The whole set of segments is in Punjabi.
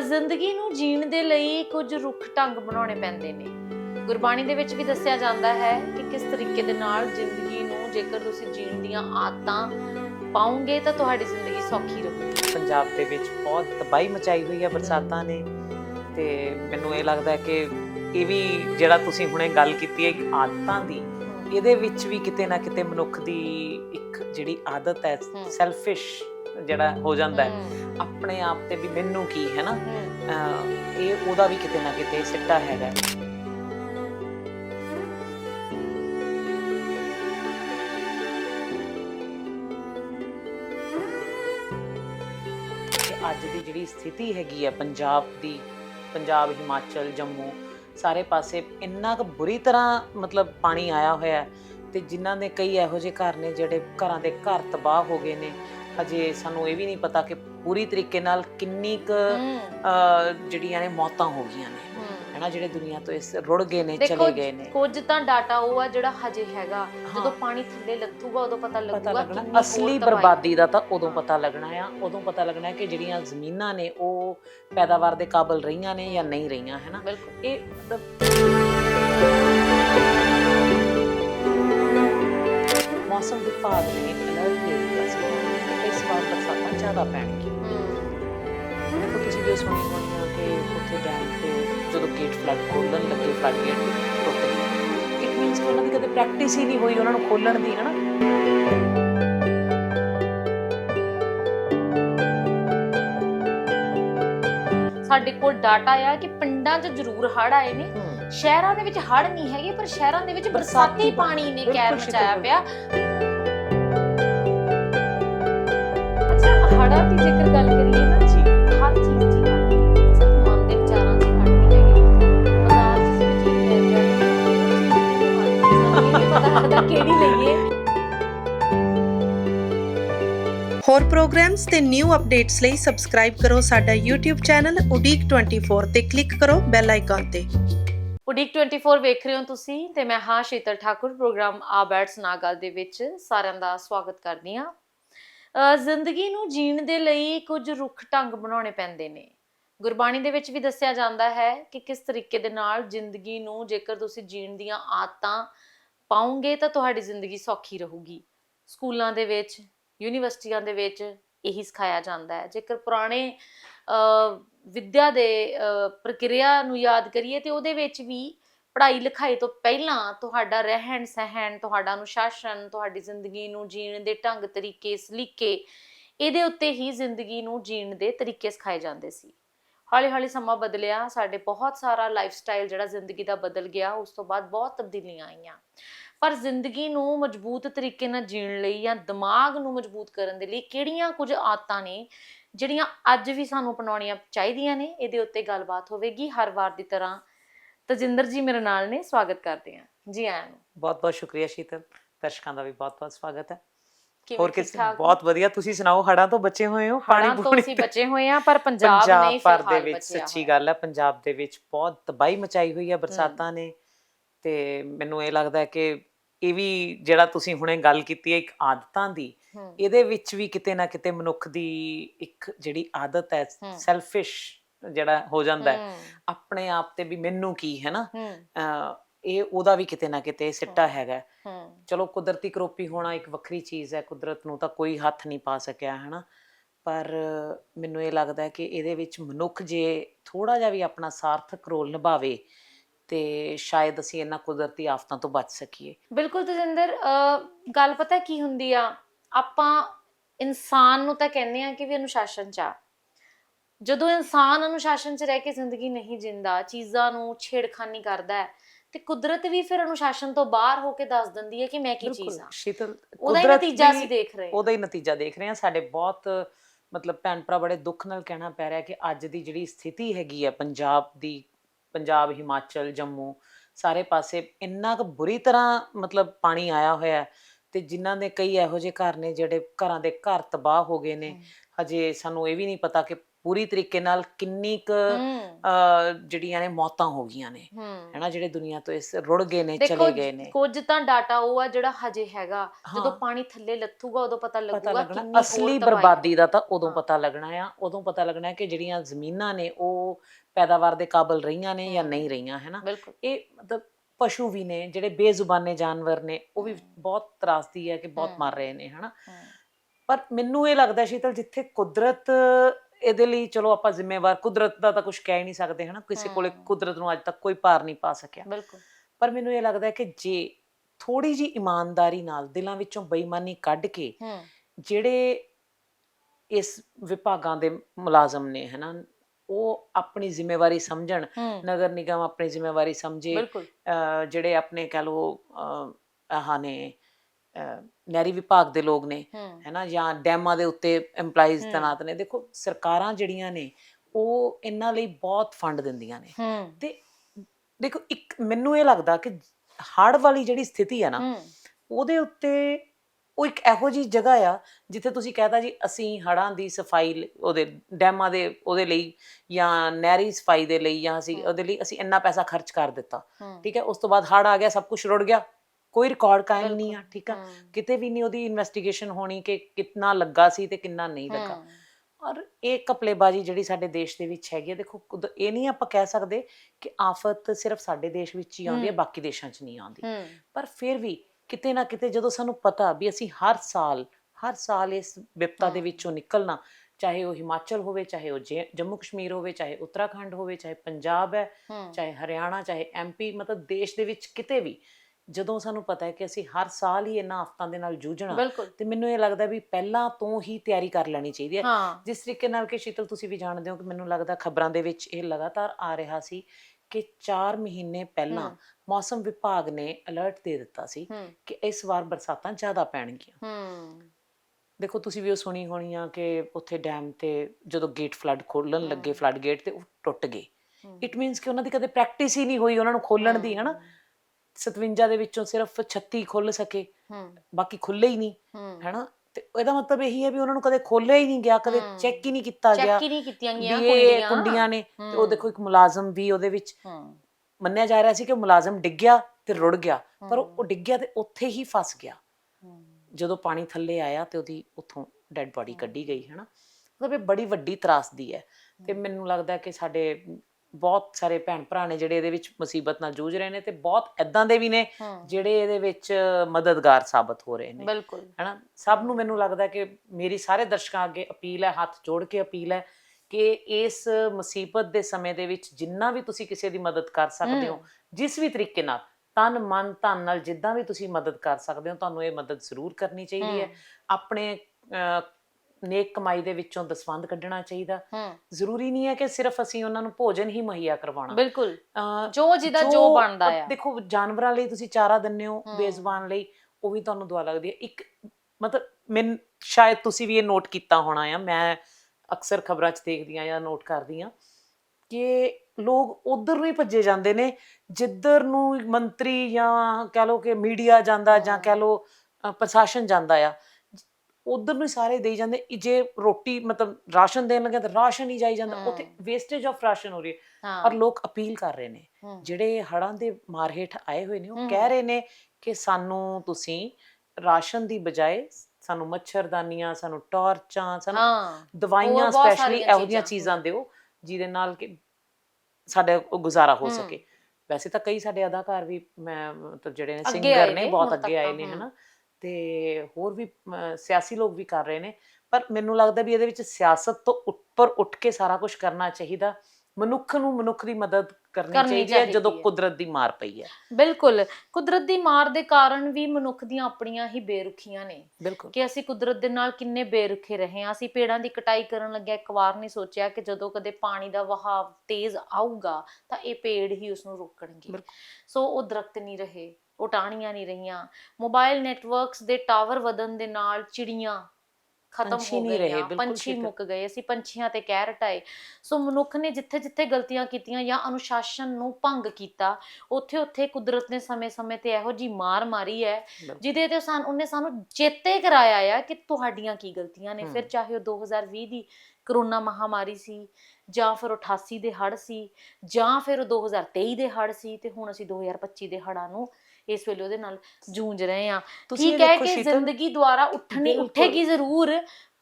ਜ਼ਿੰਦਗੀ ਨੂੰ ਜੀਣ ਦੇ ਲਈ ਕੁਝ ਰੁੱਖ ਢੰਗ ਬਣਾਉਣੇ ਪੈਂਦੇ ਨੇ। ਗੁਰਬਾਣੀ ਦੇ ਵਿੱਚ ਵੀ ਦੱਸਿਆ ਜਾਂਦਾ ਹੈ ਕਿ ਕਿਸ ਤਰੀਕੇ ਦੇ ਨਾਲ ਜ਼ਿੰਦਗੀ ਨੂੰ ਜੇਕਰ ਤੁਸੀਂ ਜੀਣ ਦੀਆਂ ਆਦਤਾਂ ਪਾਉਂਗੇ ਤਾਂ ਤੁਹਾਡੀ ਜ਼ਿੰਦਗੀ ਸੌਖੀ ਰਹੂਗੀ। ਪੰਜਾਬ ਦੇ ਵਿੱਚ ਬਹੁਤ ਤਬਾਹੀ ਮਚਾਈ ਹੋਈ ਹੈ ਬਰਸਾਤਾਂ ਨੇ ਤੇ ਮੈਨੂੰ ਇਹ ਲੱਗਦਾ ਹੈ ਕਿ ਇਹ ਵੀ ਜਿਹੜਾ ਤੁਸੀਂ ਹੁਣੇ ਗੱਲ ਕੀਤੀ ਹੈ ਆਦਤਾਂ ਦੀ ਇਹਦੇ ਵਿੱਚ ਵੀ ਕਿਤੇ ਨਾ ਕਿਤੇ ਮਨੁੱਖ ਦੀ ਇੱਕ ਜਿਹੜੀ ਆਦਤ ਹੈ। ਸੈਲਫਿਸ਼ ਜਿਹੜਾ ਹੋ ਜਾਂਦਾ ਹੈ। ਆਪਣੇ ਆਪ ਤੇ ਵੀ ਮੈਨੂੰ ਕੀ ਹੈ ਨਾ ਇਹ ਉਹਦਾ ਵੀ ਕਿਤੇ ਨਾ ਕਿਤੇ ਸਿੱਟਾ ਹੈਗਾ। ਅੱਜ ਦੀ ਜਿਹੜੀ ਸਥਿਤੀ ਹੈਗੀ ਹੈ ਪੰਜਾਬ ਦੀ ਪੰਜਾਬ ਹਿਮਾਚਲ ਜੰਮੂ ਸਾਰੇ ਪਾਸੇ ਇੰਨਾ ਕੁ ਬੁਰੀ ਤਰ੍ਹਾਂ ਮਤਲਬ ਪਾਣੀ ਆਇਆ ਹੋਇਆ ਤੇ ਜਿਨ੍ਹਾਂ ਦੇ ਕਈ ਇਹੋ ਜਿਹੇ ਘਰ ਨੇ ਜਿਹੜੇ ਘਰਾਂ ਦੇ ਘਰ ਤਬਾਹ ਹੋ ਗਏ ਨੇ ਅਜੇ ਸਾਨੂੰ ਇਹ ਵੀ ਨਹੀਂ ਪਤਾ ਕਿ ਪੂਰੀ ਤਰੀਕੇ ਨਾਲ ਕਿੰਨੀ ਕੁ ਜਿਹੜੀਆਂ ਨੇ ਮੌਤਾਂ ਹੋ ਗਈਆਂ ਨੇ। ਹੈਨਾ ਜਿਹੜੇ ਦੁਨੀਆ ਤੋਂ ਇਸ ਰੁੜ ਗਏ ਨੇ ਚਲੇ ਗਏ ਨੇ। ਕੁਝ ਤਾਂ ਡਾਟਾ ਉਹ ਆ ਜਿਹੜਾ ਹਜੇ ਹੈਗਾ। ਜਦੋਂ। ਪਾਣੀ ਥੱਲੇ ਲੱਥੂਗਾ ਉਦੋਂ ਪਤਾ ਲੱਗੂਗਾ ਕਿੰਨੀ ਅਸਲੀ ਬਰਬਾਦੀ ਦਾ ਤਾਂ ਉਦੋਂ। ਪਤਾ ਲੱਗਣਾ ਆ। ਉਦੋਂ ਪਤਾ ਲੱਗਣਾ ਹੈ ਕਿ ਜਿਹੜੀਆਂ ਜ਼ਮੀਨਾਂ ਨੇ ਉਹ ਪੈਦਾਵਾਰ ਦੇ ਕਾਬਿਲ ਰਹੀਆਂ ਨੇ ਜਾਂ ਨਹੀਂ ਰਹੀਆਂ ਹੈਨਾ। ਬਿਲਕੁਲ। ਇਹ ਮੌਸਮ ਵਿਭਾਗ ਨੇ ਅਲਰਟ ਜ਼ਿਆਦਾ ਪੈਣਗੀਆਂ ਹਮ, ਦੇਖੋ ਤੁਸੀਂ ਵੀ ਸੁਣੀ ਹੋਣੀ ਆ ਕਿ ਉੱਥੇ ਡੈਮ ਤੇ ਜਦੋਂ ਗੇਟ ਫਲੱਡ ਖੋਲਣ ਲੱਗੇ ਫਲੱਡ ਗੇਟ ਟੁੱਟ ਗਏ ਇਟ ਮੀਨਸ ਕਿ ਉਹਨਾਂ ਦੀ ਕਦੇ ਪ੍ਰੈਕਟਿਸ ਹੀ ਨਹੀਂ ਹੋਈ ਉਹਨਾਂ ਨੂੰ ਖੋਲਣ ਦੀ ਹਨਾ? ਸਾਡੇ ਕੋਲ ਡਾਟਾ ਆ ਕਿ ਪਿੰਡਾਂ 'ਚ ਜ਼ਰੂਰ ਹੜ ਆਏ ਨੇ। ਸ਼ਹਿਰਾਂ ਦੇ ਵਿੱਚ ਹੜ ਨਹੀਂ ਹੈਗੇ ਪਰ ਸ਼ਹਿਰਾਂ ਦੇ ਵਿੱਚ ਬਰਸਾਤੀ ਪਾਣੀ ਨੇ ਕਹਿਰ ਮਚਾਇਆ। ਪਿਆ। ਅੱਛਾ ਹੜਾਂ ਦੀ ਜੇਕਰ ਗੱਲ ਕਰੀਏ ਨਾ ਜੀ ਹਰ ਚੀਜ਼ ਦੀ ਹੜ ਹੈ। ਸਿਰਫ ਮਨ ਦੇ ਵਿਚਾਰਾਂ ਦੀ ਹੜ ਨਹੀਂ ਹੈਗੀ। ਬਾਜ਼ਾਰ 'ਚ ਜਿਸ ਚੀਜ਼ ਲੈ ਜਾਈਏ ਸਾਨੂੰ ਇਹ ਨਹੀਂ ਪਤਾ ਲੱਗਦਾ ਕਿਹੜੀ ਲਈਏ। ਹੋਰ ਪ੍ਰੋਗਰਾਮਸ ਤੇ ਨਿਊ ਅਪਡੇਟਸ ਲਈ ਸਬਸਕ੍ਰਾਈਬ ਕਰੋ ਸਾਡਾ YouTube ਚੈਨਲ ਉਡੀਕ 24 ਤੇ ਕਲਿੱਕ ਕਰੋ ਬੈਲ ਆਈਕਨ ਤੇ। ਉਡੀਕ 24 ਵੇਖ ਰਹੇ ਹੋ ਤੁਸੀਂ ਤੇ ਮੈਂ ਹਾਂ ਸ਼ੀਤਲ ਠਾਕੁਰ ਪ੍ਰੋਗਰਾਮ ਆ ਬੈਟਸ ਨਾ ਗੱਲ ਦੇ ਵਿੱਚ ਸਾਰਿਆਂ ਦਾ ਸਵਾਗਤ ਕਰਦੀ ਹਾਂ। ਜ਼ਿੰਦਗੀ ਨੂੰ ਜੀਣ ਦੇ ਲਈ ਕੁਝ ਰੁੱਖ ਢੰਗ ਬਣਾਉਣੇ ਪੈਂਦੇ ਨੇ। ਗੁਰਬਾਣੀ ਦੇ ਵਿੱਚ ਵੀ ਦੱਸਿਆ ਜਾਂਦਾ ਹੈ ਕਿ ਕਿਸ ਤਰੀਕੇ ਦੇ ਨਾਲ ਜ਼ਿੰਦਗੀ ਨੂੰ ਜੇਕਰ ਤੁਸੀਂ ਜੀਣ ਦੀਆਂ ਆਦਤਾਂ ਪਾਉਂਗੇ ਤਾਂ ਤੁਹਾਡੀ ਜ਼ਿੰਦਗੀ ਸੌਖੀ ਰਹੂਗੀ। ਸਕੂਲਾਂ ਦੇ ਵਿੱਚ ਯੂਨੀਵਰਸਿਟੀਆਂ ਦੇ ਵਿੱਚ ਇਹੀ ਸਿਖਾਇਆ ਜਾਂਦਾ ਹੈ। ਜੇਕਰ ਪੁਰਾਣੇ ਅ, ਵਿਦਿਆ ਦੇ ਪ੍ਰਕਿਰਿਆ ਨੂੰ ਯਾਦ ਕਰੀਏ ਤੇ ਉਹਦੇ ਵਿੱਚ ਵੀ ਪੜ੍ਹਾਈ ਲਿਖਾਈ ਤੋਂ ਪਹਿਲਾਂ ਤੁਹਾਡਾ ਰਹਿਣ ਸਹਿਣ, ਤੁਹਾਡਾ ਅਨੁਸ਼ਾਸਨ, ਤੁਹਾਡੀ ਜ਼ਿੰਦਗੀ ਨੂੰ ਜੀਣ ਦੇ ਢੰਗ, ਤਰੀਕੇ ਸਲੀਕੇ, ਇਹਦੇ ਉੱਤੇ ਹੀ ਜ਼ਿੰਦਗੀ ਨੂੰ ਜੀਣ ਦੇ ਤਰੀਕੇ ਸਿਖਾਏ ਜਾਂਦੇ ਸੀ। ਹੌਲੀ ਹੌਲੀ ਸਮਾਂ ਬਦਲਿਆ, ਸਾਡੇ ਬਹੁਤ ਸਾਰਾ ਲਾਈਫ ਸਟਾਈਲ ਜਿਹੜਾ ਜ਼ਿੰਦਗੀ ਦਾ ਬਦਲ ਗਿਆ, ਉਸ ਤੋਂ ਬਾਅਦ ਬਹੁਤ ਤਬਦੀਲੀਆਂ ਆਈਆਂ। ਪਰ ਜ਼ਿੰਦਗੀ ਨੂੰ ਮਜ਼ਬੂਤ ਤਰੀਕੇ ਨਾਲ ਜੀਣ ਲਈ ਜਾਂ ਦਿਮਾਗ ਨੂੰ ਮਜ਼ਬੂਤ ਕਰਨ ਦੇ ਲਈ ਕਿਹੜੀਆਂ ਕੁਝ ਆਦਤਾਂ ਨੇ, ਜਿਹੜੀਆਂ ਅੱਜ ਵੀ ਸਾਨੂੰ ਅਪਣਾਉਣੀਆਂ ਚਾਹੀਦੀਆਂ ਨੇ, ਇਹਦੇ ਉੱਤੇ ਗੱਲਬਾਤ ਹੋਵੇਗੀ। ਹਰ ਵਾਰ ਦੀ ਤਰ੍ਹਾਂ ਤਜਿੰਦਰ ਜੀ ਮੇਰੇ ਨਾਲ ਨੇ ਸਵਾਗਤ ਕਰਦੇ ਹਾਂ। ਜੀ ਆਇਆਂ ਨੂੰ। ਬਹੁਤ ਬਹੁਤ ਸ਼ੁਕਰੀਆ ਸ਼ੀਤਲ। ਦਰਸ਼ਕਾਂ ਦਾ ਵੀ ਬਹੁਤ ਬਹੁਤ ਸਵਾਗਤ ਹੈ। ਕਿਵੇਂ ਹੋਰ ਕਿਸ ਠਾਕ ਹੋ? ਬਹੁਤ ਵਧੀਆ। ਤੁਸੀਂ ਸੁਣਾਓ ਹੜਾਂ ਤੋਂ ਬਚੇ ਹੋਏ ਹੋ? ਤੋਂ ਪੂਣੀ ਅਸੀਂ ਬਚੇ ਹੋਏ ਆ ਪਰ ਪੰਜਾਬ ਨਹੀਂ ਭਰ ਦੇ ਫਿਲਹਾਲ ਵਿੱਚ ਬਚਿਆ ਸੱਚੀ। ਗੱਲ ਹੈ ਪੰਜਾਬ ਦੇ ਵਿੱਚ ਬਹੁਤ ਤਬਾਹੀ ਮਚਾਈ ਹੋਈ ਹੈ ਬਰਸਾਤਾਂ ਨੇ। ਤੇ ਮੈਨੂੰ ਇਹ ਲੱਗਦਾ ਹੈ ਕਿ ਇਹ ਵੀ ਜਿਹੜਾ ਤੁਸੀਂ ਹੁਣੇ ਗੱਲ ਕੀਤੀ ਹੈ ਇੱਕ ਆਦਤਾਂ ਦੀ ਹੂੰ, ਇਹਦੇ ਵਿੱਚ ਵੀ ਕਿਤੇ ਨਾ ਕਿਤੇ ਮਨੁੱਖ ਦੀ ਇੱਕ ਜਿਹੜੀ ਆਦਤ ਹੈ ਹਮ। ਸੈਲਫਿਸ਼ ਜਿਹੜਾ ਹੋ ਜਾਂਦਾ ਹੈ। ਆਪਣੇ ਆਪ ਤੇ ਵੀ ਮੈਨੂੰ ਕੀ ਹੈ ਨਾ ਇਹ ਉਹਦਾ ਵੀ ਕਿਤੇ ਨਾ ਕਿਤੇ ਸਿੱਟਾ। ਹੈਗਾ। ਚਲੋ ਕੁਦਰਤੀ ਕਰੋਪੀ ਹੋਣਾ ਇੱਕ ਵੱਖਰੀ ਚੀਜ਼ ਹੈ ਕੁਦਰਤ ਨੂੰ ਤਾਂ ਕੋਈ ਹੱਥ ਨਹੀਂ ਪਾ ਸਕਿਆ ਹੈ ਨਾ ਪਰ ਮੈਨੂੰ ਇਹ ਲੱਗਦਾ ਹੈ ਕਿ ਇਹਦੇ ਵਿੱਚ ਮਨੁੱਖ ਜੇ ਥੋੜਾ ਜਿਹਾ ਵੀ ਆਪਣਾ ਸਾਰਥਕ ਰੋਲ ਨਿਭਾਵੇ ਤੇ ਸ਼ਾਇਦ ਅਸੀਂ ਇਹਨਾਂ ਕੁਦਰਤੀ ਆਫਤਾਂ ਤੋਂ ਬਚ ਸਕੀਏ। ਬਿਲਕੁਲ ਤਜਿੰਦਰ ਗੱਲ ਪਤਾ ਕੀ ਹੁੰਦੀ ਆ? ਆਪਾਂ ਇਨਸਾਨ ਨੂੰ ਤਾਂ ਕਹਿੰਦੇ ਆ ਕਿ ਵੀ ਅਨੁਸ਼ਾਸਨ ਚ ਜਦੋਂ ਇਨਸਾਨ ਅਨੁਸ਼ਾਸਨ ਚ ਰਹਿ ਕੇ ਜ਼ਿੰਦਗੀ ਨਹੀਂ ਜਿੰਦਾ ਚੀਜ਼ਾਂ ਨੂੰ ਛੇੜਖਾਨੀ ਕਰਦਾ ਹੈ ਤੇ ਕੁਦਰਤ ਵੀ ਫਿਰ ਅਨੁਸ਼ਾਸਨ ਤੋਂ ਬਾਹਰ ਹੋ ਕੇ ਦੱਸ ਦਿੰਦੀ ਹੈ ਕਿ ਮੈਂ ਕੀ ਚੀਜ਼ ਆ ਸ਼ੀਤਲ ਉਹਦਾ ਹੀ ਨਤੀਜਾ ਅਸੀਂ ਦੇਖ ਰਹੇ ਹਾਂ। ਉਹਦਾ ਹੀ ਨਤੀਜਾ ਦੇਖ ਰਹੇ ਹਾਂ। ਸਾਡੇ ਬਹੁਤ ਮਤਲਬ ਭੈਣ ਭਰਾ ਬੜੇ ਦੁੱਖ ਨਾਲ ਕਹਿਣਾ ਪੈ ਰਿਹਾ ਕਿ ਅੱਜ ਦੀ ਜਿਹੜੀ ਸਥਿਤੀ ਹੈਗੀ ਹੈ ਪੰਜਾਬ ਦੀ ਪੰਜਾਬ ਹਿਮਾਚਲ ਜੰਮੂ ਸਾਰੇ ਪਾਸੇ ਇੰਨਾ ਕੁ ਬੁਰੀ ਤਰ੍ਹਾਂ ਮਤਲਬ ਪਾਣੀ ਆਇਆ ਹੋਇਆ ਹੈ ਤੇ ਜਿਨ੍ਹਾਂ ਦੇ ਕਈ ਇਹੋ ਜਿਹੇ ਘਰ ਨੇ ਜਿਹੜੇ ਘਰਾਂ ਦੇ ਘਰ ਤਬਾਹ ਹੋ ਗਏ ਨੇ। ਹਜੇ ਸਾਨੂੰ ਇਹ ਵੀ ਨਹੀਂ ਪਤਾ ਕਿ ਪੂਰੀ ਤਰੀਕੇ ਨਾਲ ਕਿੰਨੀ ਕੁ ਜਿਹੜੀਆਂ ਨੇ ਮੌਤਾਂ ਹੋ ਗਈਆਂ ਨੇ ਹੈਨਾ ਜਿਹੜੇ ਦੁਨੀਆ ਤੋਂ ਇਸ ਰੁੜ ਗਏ ਨੇ ਚਲੇ ਗਏ ਨੇ ਕੁਝ ਤਾਂ ਡਾਟਾ ਉਹ ਆ ਜਿਹੜਾ ਹਜੇ ਹੈਗਾ ਜਦੋਂ। ਪਾਣੀ ਥੱਲੇ ਲੱਥੂਗਾ ਉਦੋਂ ਪਤਾ ਲੱਗੂਗਾ ਕਿੰਨੀ ਅਸਲੀ ਬਰਬਾਦੀ ਦਾ ਤਾਂ ਉਦੋਂ। ਪਤਾ ਲੱਗਣਾ ਆ ਉਦੋਂ ਪਤਾ ਲੱਗਣਾ ਕਿ ਜਿਹੜੀਆਂ ਜ਼ਮੀਨਾਂ ਨੇ ਉਹ ਪੈਦਾਵਾਰ ਦੇ ਕਾਬਿਲ ਰਹੀਆਂ ਨੇ ਜਾਂ। ਨਹੀਂ ਰਹੀਆਂ ਹੈਨਾ ਇਹ ਮਤਲਬ ਪਸ਼ੂ ਵੀ ਨੇ ਜਿਹੜੇ ਬੇਜ਼ੁਬਾਨੇ ਜਾਨਵਰ ਨੇ ਉਹ ਵੀ। ਬਹੁਤ ਤਰਾਸਦੀ ਹੈ ਕਿ ਬਹੁਤ। ਮਰ ਰਹੇ ਨੇ ਹਨਾ ਪਰ ਮੈਨੂੰ ਇਹ ਲੱਗਦਾ ਸ਼ੀਤਲ ਜਿੱਥੇ ਕੁਦਰਤ ਇਹਦੇ ਲਈ ਚਲੋ ਆਪਾਂ ਜ਼ਿੰਮੇਵਾਰ ਕੁਦਰਤ ਦਾ ਤਾਂ ਕੁਝ ਕਹਿ ਹੀ ਨਹੀਂ ਸਕਦੇ ਹਨਾ? ਕਿਸੇ ਕੋਲੇ। ਕੁਦਰਤ ਨੂੰ ਅੱਜ ਤੱਕ ਕੋਈ ਪਾਰ ਨਹੀਂ ਪਾ ਸਕਿਆ। ਬਿਲਕੁਲ। ਪਰ ਮੈਨੂੰ ਇਹ ਲੱਗਦਾ ਹੈ ਕਿ ਜੇ ਥੋੜੀ ਜੀ ਇਮਾਨਦਾਰੀ ਨਾਲ ਦਿਲਾਂ ਵਿੱਚੋਂ ਬੇਈਮਾਨੀ ਕੱਢ ਕੇ ਹੂੰ। ਜਿਹੜੇ ਇਸ ਵਿਭਾਗਾਂ ਦੇ ਮੁਲਾਜ਼ਮ ਨੇ ਹਨਾ? ਉਹ ਆਪਣੀ ਜ਼ਿੰਮੇਵਾਰੀ ਸਮਝਣ ਹੂੰ। ਨਗਰ ਨਿਗਮ ਆਪਣੀ ਜ਼ਿੰਮੇਵਾਰੀ ਸਮਝੇ ਬਿਲਕੁਲ। ਅਹ ਜਿਹੜੇ ਆਪਣੇ ਕਹ ਲੋ ਆਹ ਨੇ ਨਹਿਰੀ ਵਿਭਾਗ ਦੇ ਲੋਕ ਨੇ ਹੈਨਾ ਜਾਂ ਡੈਮਾਂ ਦੇ ਉੱਤੇ EMPLOYEES। ਤੈਨਾਤ ਨੇ। ਦੇਖੋ ਸਰਕਾਰਾਂ ਜਿਹੜੀਆਂ ਨੇ ਉਹ ਇਹਨਾਂ ਲਈ ਬਹੁਤ ਫੰਡ ਦਿੰਦੀਆਂ ਨੇ। ਤੇ ਦੇਖੋ ਇੱਕ ਮੈਨੂੰ ਇਹ ਲੱਗਦਾ ਕਿ ਹੜ੍ਹ ਵਾਲੀ ਜਿਹੜੀ ਸਥਿਤੀ ਹੈ ਨਾ ਉਹਦੇ ਉੱਤੇ ਉਹ ਇੱਕ ਇਹੋ ਜੀ ਜਗ੍ਹਾ ਆ ਜਿੱਥੇ ਤੁਸੀਂ ਕਹਤਾ ਜੀ ਅਸੀਂ ਹੜ੍ਹਾਂ ਦੀ ਸਫ਼ਾਈ ਉਹਦੇ ਡੈਮਾਂ ਦੇ ਉਹਦੇ ਲਈ ਜਾਂ ਨਹਿਰੀ ਸਫ਼ਾਈ ਦੇ ਲਈ ਜਾਂ ਅਸੀਂ। ਉਹਦੇ ਲਈ ਅਸੀਂ ਇੰਨਾ ਪੈਸਾ ਖਰਚ ਕਰ ਦਿੱਤਾ। ਠੀਕ ਹੈ ਉਸ ਤੋਂ ਬਾਅਦ ਹੜ੍ਹ ਆ ਗਿਆ ਸਭ ਕੁਝ ਰੁੜ ਗਿਆ। ਕੋਈ ਰਿਕਾਰਡ ਕਾਇਮ ਨਹੀਂ ਆ। ਠੀਕ ਆ ਕਿਤੇ ਵੀ ਨਹੀਂ ਉਹਦੀ ਇਨਵੈਸਟੀਗੇਸ਼ਨ ਹੋਣੀ ਕਿ ਕਿੰਨਾ ਲੱਗਾ ਸੀ ਤੇ ਕਿੰਨਾ ਨਹੀਂ ਲੱਗਾ ਔਰ ਇਹ ਕਪਲੇਬਾਜ਼ੀ ਜਿਹੜੀ ਸਾਡੇ ਦੇਸ਼ ਦੇ ਵਿੱਚ ਹੈਗੀ ਹੈ ਦੇਖੋ ਇਹ ਨਹੀਂ ਆਪਾਂ ਕਹਿ ਸਕਦੇ ਕਿ ਆਫਤ ਸਿਰਫ ਸਾਡੇ ਦੇਸ਼ ਵਿੱਚ ਹੀ ਆਉਂਦੀ ਹੈ। ਬਾਕੀ ਦੇਸ਼ਾਂ 'ਚ ਨਹੀਂ ਆਉਂਦੀ ਪਰ ਫਿਰ ਵੀ ਕਿਤੇ ਨਾ ਕਿਤੇ ਜਦੋਂ ਸਾਨੂੰ ਪਤਾ ਵੀ ਅਸੀਂ ਹਰ ਸਾਲ ਹਰ ਸਾਲ ਇਸ ਵਿਪਤਾ ਦੇ। ਵਿੱਚੋਂ ਨਿਕਲਣਾ ਚਾਹੇ ਉਹ ਹਿਮਾਚਲ ਹੋਵੇ ਚਾਹੇ ਉਹ ਜੰਮੂ ਕਸ਼ਮੀਰ ਹੋਵੇ ਚਾਹੇ ਉੱਤਰਾਖੰਡ ਹੋਵੇ ਚਾਹੇ ਪੰਜਾਬ ਹੂੰ ਚਾਹੇ ਹਰਿਆਣਾ ਚਾਹੇ ਐਮਪੀ ਮਤਲਬ ਦੇਸ਼ ਦੇ ਵਿੱਚ ਕਿਤੇ ਵੀ ਜਦੋਂ ਸਾਨੂੰ ਪਤਾ ਹੈ ਕਿ ਅਸੀਂ ਹਰ ਸਾਲ ਹੀ ਇਹਨਾਂ ਆਫਤਾਂ ਦੇ ਨਾਲ ਜੂਝਣਾ ਬਿਲਕੁਲ। ਤੇ ਮੈਨੂੰ ਇਹ ਲੱਗਦਾ ਵੀ ਪਹਿਲਾਂ ਤੋਂ ਹੀ ਤਿਆਰੀ ਕਰ ਲੈਣੀ ਚਾਹੀਦੀ ਹੈ। ਹਾਂ। ਜਿਸ ਤਰੀਕੇ ਨਾਲ ਕਿ ਸ਼ੀਤਲ ਤੁਸੀਂ ਵੀ ਜਾਣਦੇ ਹੋ ਕਿ ਮੈਨੂੰ ਲੱਗਦਾ ਖਬਰਾਂ ਦੇ ਵਿੱਚ ਇਹ ਲਗਾਤਾਰ ਆ ਰਿਹਾ ਸੀ ਕਿ 4 ਮਹੀਨੇ ਪਹਿਲਾਂ ਮੌਸਮ ਵਿਭਾਗ ਨੇ ਅਲਰਟ ਦੇ ਦਿੱਤਾ ਸੀ ਕਿ ਇਸ ਵਾਰ ਬਰਸਾਤਾਂ ਜ਼ਿਆਦਾ ਪੈਣਗੀਆਂ। ਹੂੰ। ਦੇਖੋ ਤੁਸੀਂ ਵੀ ਉਹ ਸੁਣੀ ਹੋਣੀ ਆ ਕਿ ਉੱਥੇ ਡੈਮ ਤੇ ਜਦੋਂ ਗੇਟ ਫਲੱਡ ਖੋਲਣ ਲੱਗੇ। ਫਲੱਡ ਗੇਟ ਤੇ ਉਹ ਟੁੱਟ ਗਏ। ਇਟ ਮੀਨਸ ਕਿ ਉਹਨਾਂ ਦੀ ਕਦੇ ਪ੍ਰੈਕਟਿਸ ਹੀ ਨਹੀਂ ਹੋਈ ਉਹਨਾਂ ਨੂੰ ਖੋਲਣ ਦੀ ਹਨਾ? 57 ਦੇ ਵਿੱਚੋਂ ਸਿਰਫ 36 ਖੁੱਲ ਸਕੇ। ਹੂੰ। ਬਾਕੀ ਖੁੱਲੇ ਹੀ ਨਹੀਂ ਹੈਨਾ? ਤੇ ਇਹਦਾ ਮਤਲਬ ਇਹੀ ਹੈ ਵੀ ਉਹਨਾਂ ਨੂੰ ਕਦੇ ਖੋਲਿਆ ਹੀ ਨਹੀਂ ਗਿਆ ਕਦੇ। ਚੈੱਕ ਹੀ ਨਹੀਂ ਕੀਤਾ ਗਿਆ ਚੈੱਕ ਹੀ ਨਹੀਂ ਕੀਤੀਆਂ ਗਈਆਂ ਇਹ ਕੁੰਡੀਆਂ। ਨੇ ਤੇ ਉਹ ਦੇਖੋ ਇੱਕ ਮੁਲਾਜ਼ਮ ਵੀ ਉਹਦੇ ਵਿੱਚ ਹੂੰ। ਮੰਨਿਆ ਜਾ ਰਿਹਾ ਸੀ ਕਿ ਮੁਲਾਜ਼ਮ ਡਿੱਗਿਆ ਤੇ ਰੁੜ ਗਿਆ ਪਰ ਉਹ ਡਿੱਗਿਆ ਤੇ ਉੱਥੇ ਹੀ ਫਸ ਗਿਆ। ਜਦੋਂ ਪਾਣੀ ਥੱਲੇ ਆਇਆ ਤੇ ਉਹਦੀ ਉੱਥੋਂ ਡੈੱਡ ਬਾਡੀ। ਕੱਢੀ ਗਈ ਹੈ ਨਾ ਮਤਲਬ ਇਹ ਬੜੀ ਵੱਡੀ ਤਰਾਸਦੀ ਹੈ। ਤੇ। ਮੈਨੂੰ ਲੱਗਦਾ ਕਿ ਸਾਡੇ ਬਹੁਤ ਸਾਰੇ ਭੈਣ ਭਰਾ ਨੇ ਜਿਹੜੇ ਇਹਦੇ ਵਿੱਚ ਮੁਸੀਬਤ ਨਾਲ ਜੂਝ ਰਹੇ ਨੇ ਤੇ ਬਹੁਤ ਐਦਾਂ ਦੇ ਵੀ ਨੇ ਜਿਹੜੇ ਇਹਦੇ ਵਿੱਚ ਮਦਦਗਾਰ ਸਾਬਤ ਹੋ ਰਹੇ ਨੇ। ਬਿਲਕੁਲ। ਹੈਨਾ? ਸਭ ਨੂੰ ਮੈਨੂੰ ਲੱਗਦਾ ਕਿ ਮੇਰੀ ਸਾਰੇ ਦਰਸ਼ਕਾਂ ਅੱਗੇ ਅਪੀਲ ਹੈ ਹੱਥ ਜੋੜ ਕੇ ਅਪੀਲ ਹੈ ਕਿ ਇਸ ਮੁਸੀਬਤ ਦੇ ਸਮੇਂ ਦੇ ਵਿੱਚ ਜਿੰਨਾ ਵੀ ਤੁਸੀਂ ਕਿਸੇ ਦੀ ਮਦਦ ਕਰ ਸਕਦੇ ਹੋ ਜਿਸ ਵੀ ਤਰੀਕੇ ਨਾਲ ਤਨ ਮਨ ਧਨ ਨਾਲ ਜਿੱਦਾਂ ਵੀ ਤੁਸੀਂ ਮਦਦ ਕਰ ਸਕਦੇ ਹੋ ਤੁਹਾਨੂੰ ਇਹ ਮਦਦ ਜ਼ਰੂਰ ਕਰਨੀ ਚਾਹੀਦੀ ਹੈ। ਆਪਣੇ ਨੇਕ ਕਮਾਈ ਦੇ ਵਿੱਚੋਂ ਦਸਵੰਦ ਕੱਢਣਾ ਚਾਹੀਦਾ। ਜ਼ਰੂਰੀ ਨਹੀਂ ਹੈ ਕਿ ਸਿਰਫ ਅਸੀਂ ਉਹਨਾਂ ਨੂੰ ਭੋਜਨ ਹੀ ਮੁਹੱਈਆ ਕਰਵਾਉਣਾ। ਬਿਲਕੁਲ। ਜੋ ਜਿਹਦਾ ਜੋ ਬਣਦਾ ਆ। ਦੇਖੋ ਜਾਨਵਰਾਂ ਲਈ ਤੁਸੀਂ ਚਾਰਾ ਦਿੰਦੇ ਹੋ। ਬੇਜ਼ੁਬਾਨ ਲਈ ਉਹ ਵੀ ਤੁਹਾਨੂੰ ਦੁਆ ਲੱਗਦੀ ਹੈ। ਇੱਕ ਮਤਲਬ ਮੈਂ ਸ਼ਾਇਦ ਤੁਸੀਂ ਵੀ ਇਹ ਨੋਟ ਕੀਤਾ ਹੋਣਾ ਆ ਮੈਂ ਅਕਸਰ ਖਬਰਾਂ 'ਚ ਦੇਖਦੀ ਆ ਜਾਂ ਨੋਟ ਕਰਦੀ ਆ ਕਿ ਲੋਕ ਉਧਰ ਨੂੰ ਹੀ ਭੱਜੇ ਜਾਂਦੇ ਨੇ ਜਿੱਧਰ ਨੂੰ ਮੰਤਰੀ ਜਾਂ ਕਹ ਲਓ ਕਿ ਮੀਡੀਆ ਜਾਂਦਾ ਜਾਂ। ਕਹ ਅ, ਪ੍ਰਸ਼ਾਸਨ ਜਾਂਦਾ ਆ। ਉਧਰ ਨੂੰ ਸਾਰੇ ਦੇਈ ਜਾਂਦੇ ਜੇ ਰੋਟੀ ਮਤਲਬ ਰਾਸ਼ਨ ਦੇਣ ਲੱਗੇ ਤਾਂ ਰਾਸ਼ਨ ਹੀ ਜਾਈ ਜਾਂਦਾ। ਉੱਥੇ ਵੇਸਟੇਜ ਆਫ ਰਾਸ਼ਨ ਹੋ ਰਹੀ ਹੈ ਪਰ ਲੋਕ ਅਪੀਲ ਕਰ ਰਹੇ ਨੇ ਜਿਹੜੇ ਹੜਾਂ ਦੇ ਮਾਰ ਹੇਠ ਆਏ ਹੋਏ ਨੇ ਉਹ। ਕਹਿ ਰਹੇ ਨੇ ਕਿ ਸਾਨੂੰ ਤੁਸੀਂ ਰਾਸ਼ਨ ਦੀ ਬਜਾਏ ਸਾਨੂੰ ਮੱਛਰਦਾਨੀਆਂ ਸਾਨੂੰ ਟਾਰਚਾਂ ਸਾਨੂੰ ਦਵਾਈਆਂ ਸਪੈਸ਼ਲੀ ਇਹੋ ਜਿਹੀਆਂ ਚੀਜ਼ਾਂ। ਦਿਓ ਜਿਹਦੇ ਨਾਲ ਕਿ ਸਾਡਾ ਉਹ ਗੁਜ਼ਾਰਾ ਹੋ। ਸਕੇ ਵੈਸੇ ਤਾਂ ਕਈ ਸਾਡੇ ਅਦਾਕਾਰ ਵੀ ਮੈਂ ਮਤਲਬ ਜਿਹੜੇ ਨੇ ਸਿੰਗਰ ਨੇ ਬਹੁਤ ਅੱਗੇ ਆਏ ਨੇ। ਹਨਾ ਤੇ ਹੋਰ ਵੀ ਸਿਆਸੀ ਲੋਕ ਵੀ ਕਰ ਰਹੇ ਨੇ। ਪਰ ਮੈਨੂੰ ਲੱਗਦਾ ਵੀ ਇਹਦੇ ਵਿੱਚ ਸਿਆਸਤ ਤੋਂ ਉੱਪਰ ਉੱਠ ਕੇ ਸਾਰਾ ਕੁਝ ਕਰਨਾ ਚਾਹੀਦਾ। ਮਨੁੱਖ ਨੂੰ ਮਨੁੱਖ ਦੀ ਮਦਦ ਕਰਨੀ ਚਾਹੀਦੀ ਹੈ ਜਦੋਂ। ਕੁਦਰਤ ਦੀ ਮਾਰ ਪਈ ਹੈ। ਬਿਲਕੁਲ। ਕੁਦਰਤ ਦੀ ਮਾਰ ਦੇ ਕਾਰਨ ਵੀ ਮਨੁੱਖ ਦੀਆਂ ਆਪਣੀਆਂ ਹੀ ਬੇਰੁਖੀਆਂ ਨੇ। ਕਿ ਅਸੀਂ ਕੁਦਰਤ ਦੇ ਨਾਲ ਕਿੰਨੇ ਬੇਰੁਖੇ ਰਹੇ ਹਾਂ। ਅਸੀਂ ਪੇੜਾਂ ਦੀ ਕਟਾਈ ਕਰਨ ਲੱਗਿਆ ਇੱਕ ਵਾਰ ਨਹੀਂ ਸੋਚਿਆ ਕਿ ਜਦੋਂ ਕਦੇ ਪਾਣੀ ਦਾ ਵਹਾਅ ਤੇਜ਼ ਆਊਗਾ ਤਾਂ ਇਹ ਪੇੜ ਹੀ ਉਸ ਨੂੰ ਰੋਕਣਗੇ। ਸੋ ਉਹ ਦਰਖਤ ਨਹੀਂ ਰਹੇ। ਉਹ ਟਾਹਣੀਆਂ ਨਹੀਂ ਰਹੀਆਂ ਮੋਬਾਈਲ ਨੈਟਵਰਕਸ ਦੇ ਟਾਵਰ ਵਧਣ ਦੇ ਨਾਲ ਚਿੜੀਆਂ ਖਤਮ ਹੋ ਬਿਲਕੁਲ ਪੰਛੀ। ਮੁੱਕ ਗਏ ਅਸੀਂ ਪੰਛੀਆਂ ਤੇ ਕਹਿਰ ਹਟਾਏ ਸੋ ਮਨੁੱਖ ਨੇ ਜਿੱਥੇ ਜਿੱਥੇ ਗਲਤੀਆਂ ਕੀਤੀਆਂ ਜਾਂ ਅਨੁਸ਼ਾਸਨ ਨੂੰ ਭੰਗ ਕੀਤਾ ਉੱਥੇ ਉੱਥੇ ਕੁਦਰਤ ਨੇ ਸਮੇਂ-ਸਮੇਂ ਤੇ ਇਹੋ ਜੀ ਮਾਰ ਮਾਰੀ ਹੈ। ਜਿਹਦੇ ਤੇ ਸਾਨੂੰ ਉਹਨੇ ਸਾਨੂੰ ਚੇਤੇ ਕਰਾਇਆ ਆ ਕਿ ਤੁਹਾਡੀਆਂ ਕੀ ਗਲਤੀਆਂ ਨੇ ਫਿਰ। ਚਾਹੇ ਉਹ 2020 ਦੀ ਕਰੋਨਾ ਮਹਾਮਾਰੀ ਸੀ ਜਾਂ ਫਿਰ ਉਹ 88 ਦੇ ਹੜ੍ਹ ਸੀ ਜਾਂ ਫਿਰ ਉਹ 2023 ਦੇ ਹੜ੍ਹ ਸੀ ਤੇ ਹੁਣ ਅਸੀਂ 2025 ਦੇ ਹੜ੍ਹਾਂ ਨੂੰ ਇਸ ਵੇਲੇ ਉਹਦੇ ਨਾਲ ਜੂਝ ਰਹੇ ਤੁਸੀਂ ਠੀਕ ਹੈ ਕਿ ਜ਼ਿੰਦਗੀ ਦੁਆਰਾ ਉੱਠਣੀ। ਉੱਠੇਗੀ ਜ਼ਰੂਰ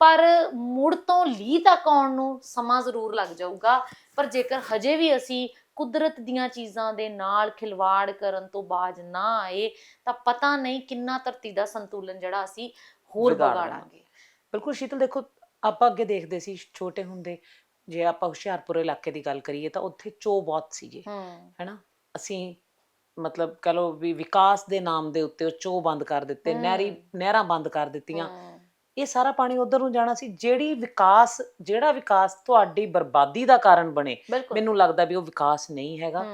ਪਰ ਮੁੜ ਤੋਂ ਲੀ ਤੱਕ ਆਉਣ ਨੂੰ ਸਮਾਂ ਜ਼ਰੂਰ ਲੱਗ ਜਾਊਗਾ। ਪਰ ਜੇਕਰ ਹਜੇ ਵੀ ਅਸੀਂ ਕੁਦਰਤ ਦੀਆਂ ਚੀਜ਼ਾਂ ਦੇ ਨਾਲ ਖਿਲਵਾੜ ਕਰਨ ਤੋਂ ਬਾਜ ਨਾ ਆਏ ਤਾਂ ਪਤਾ ਨਹੀਂ ਕਿੰਨਾ ਧਰਤੀ ਦਾ ਸੰਤੁਲਨ ਜਿਹੜਾ ਅਸੀਂ ਹੋਰ ਵਿਗਾੜ ਵਿਗਾੜਾਂਗੇ। ਬਿਲਕੁਲ ਸ਼ੀਤਲ ਦੇਖੋ ਆਪਾਂ ਅੱਗੇ ਦੇਖਦੇ ਸੀ ਛੋਟੇ ਹੁੰਦੇ ਜੇ ਆਪਾਂ ਹੁਸ਼ਿਆਰਪੁਰ ਇਲਾਕੇ ਦੀ ਗੱਲ ਕਰੀਏ ਤਾਂ ਉੱਥੇ ਚੋ ਬਹੁਤ ਸੀਗੇ। ਹੈਨਾ? ਅਸੀਂ ਮਤਲਬ ਕਹ ਲਓ ਵੀ ਵਿਕਾਸ ਦੇ ਨਾਮ ਦੇ ਉੱਤੇ ਉਹ ਚੋ ਬੰਦ ਕਰ ਦਿੱਤੇ ਨਹਿਰੀ। ਨਹਿਰਾਂ ਬੰਦ ਕਰ ਦਿੱਤੀਆਂ। ਇਹ ਸਾਰਾ ਪਾਣੀ ਉਧਰ ਨੂੰ ਜਾਣਾ ਸੀ। ਜਿਹੜੀ ਵਿਕਾਸ ਜਿਹੜਾ ਵਿਕਾਸ ਤੁਹਾਡੀ ਬਰਬਾਦੀ ਦਾ ਕਾਰਨ ਬਣੇ ਮੈਨੂੰ ਲੱਗਦਾ ਵੀ ਉਹ ਵਿਕਾਸ ਨਹੀਂ ਹੈਗਾ।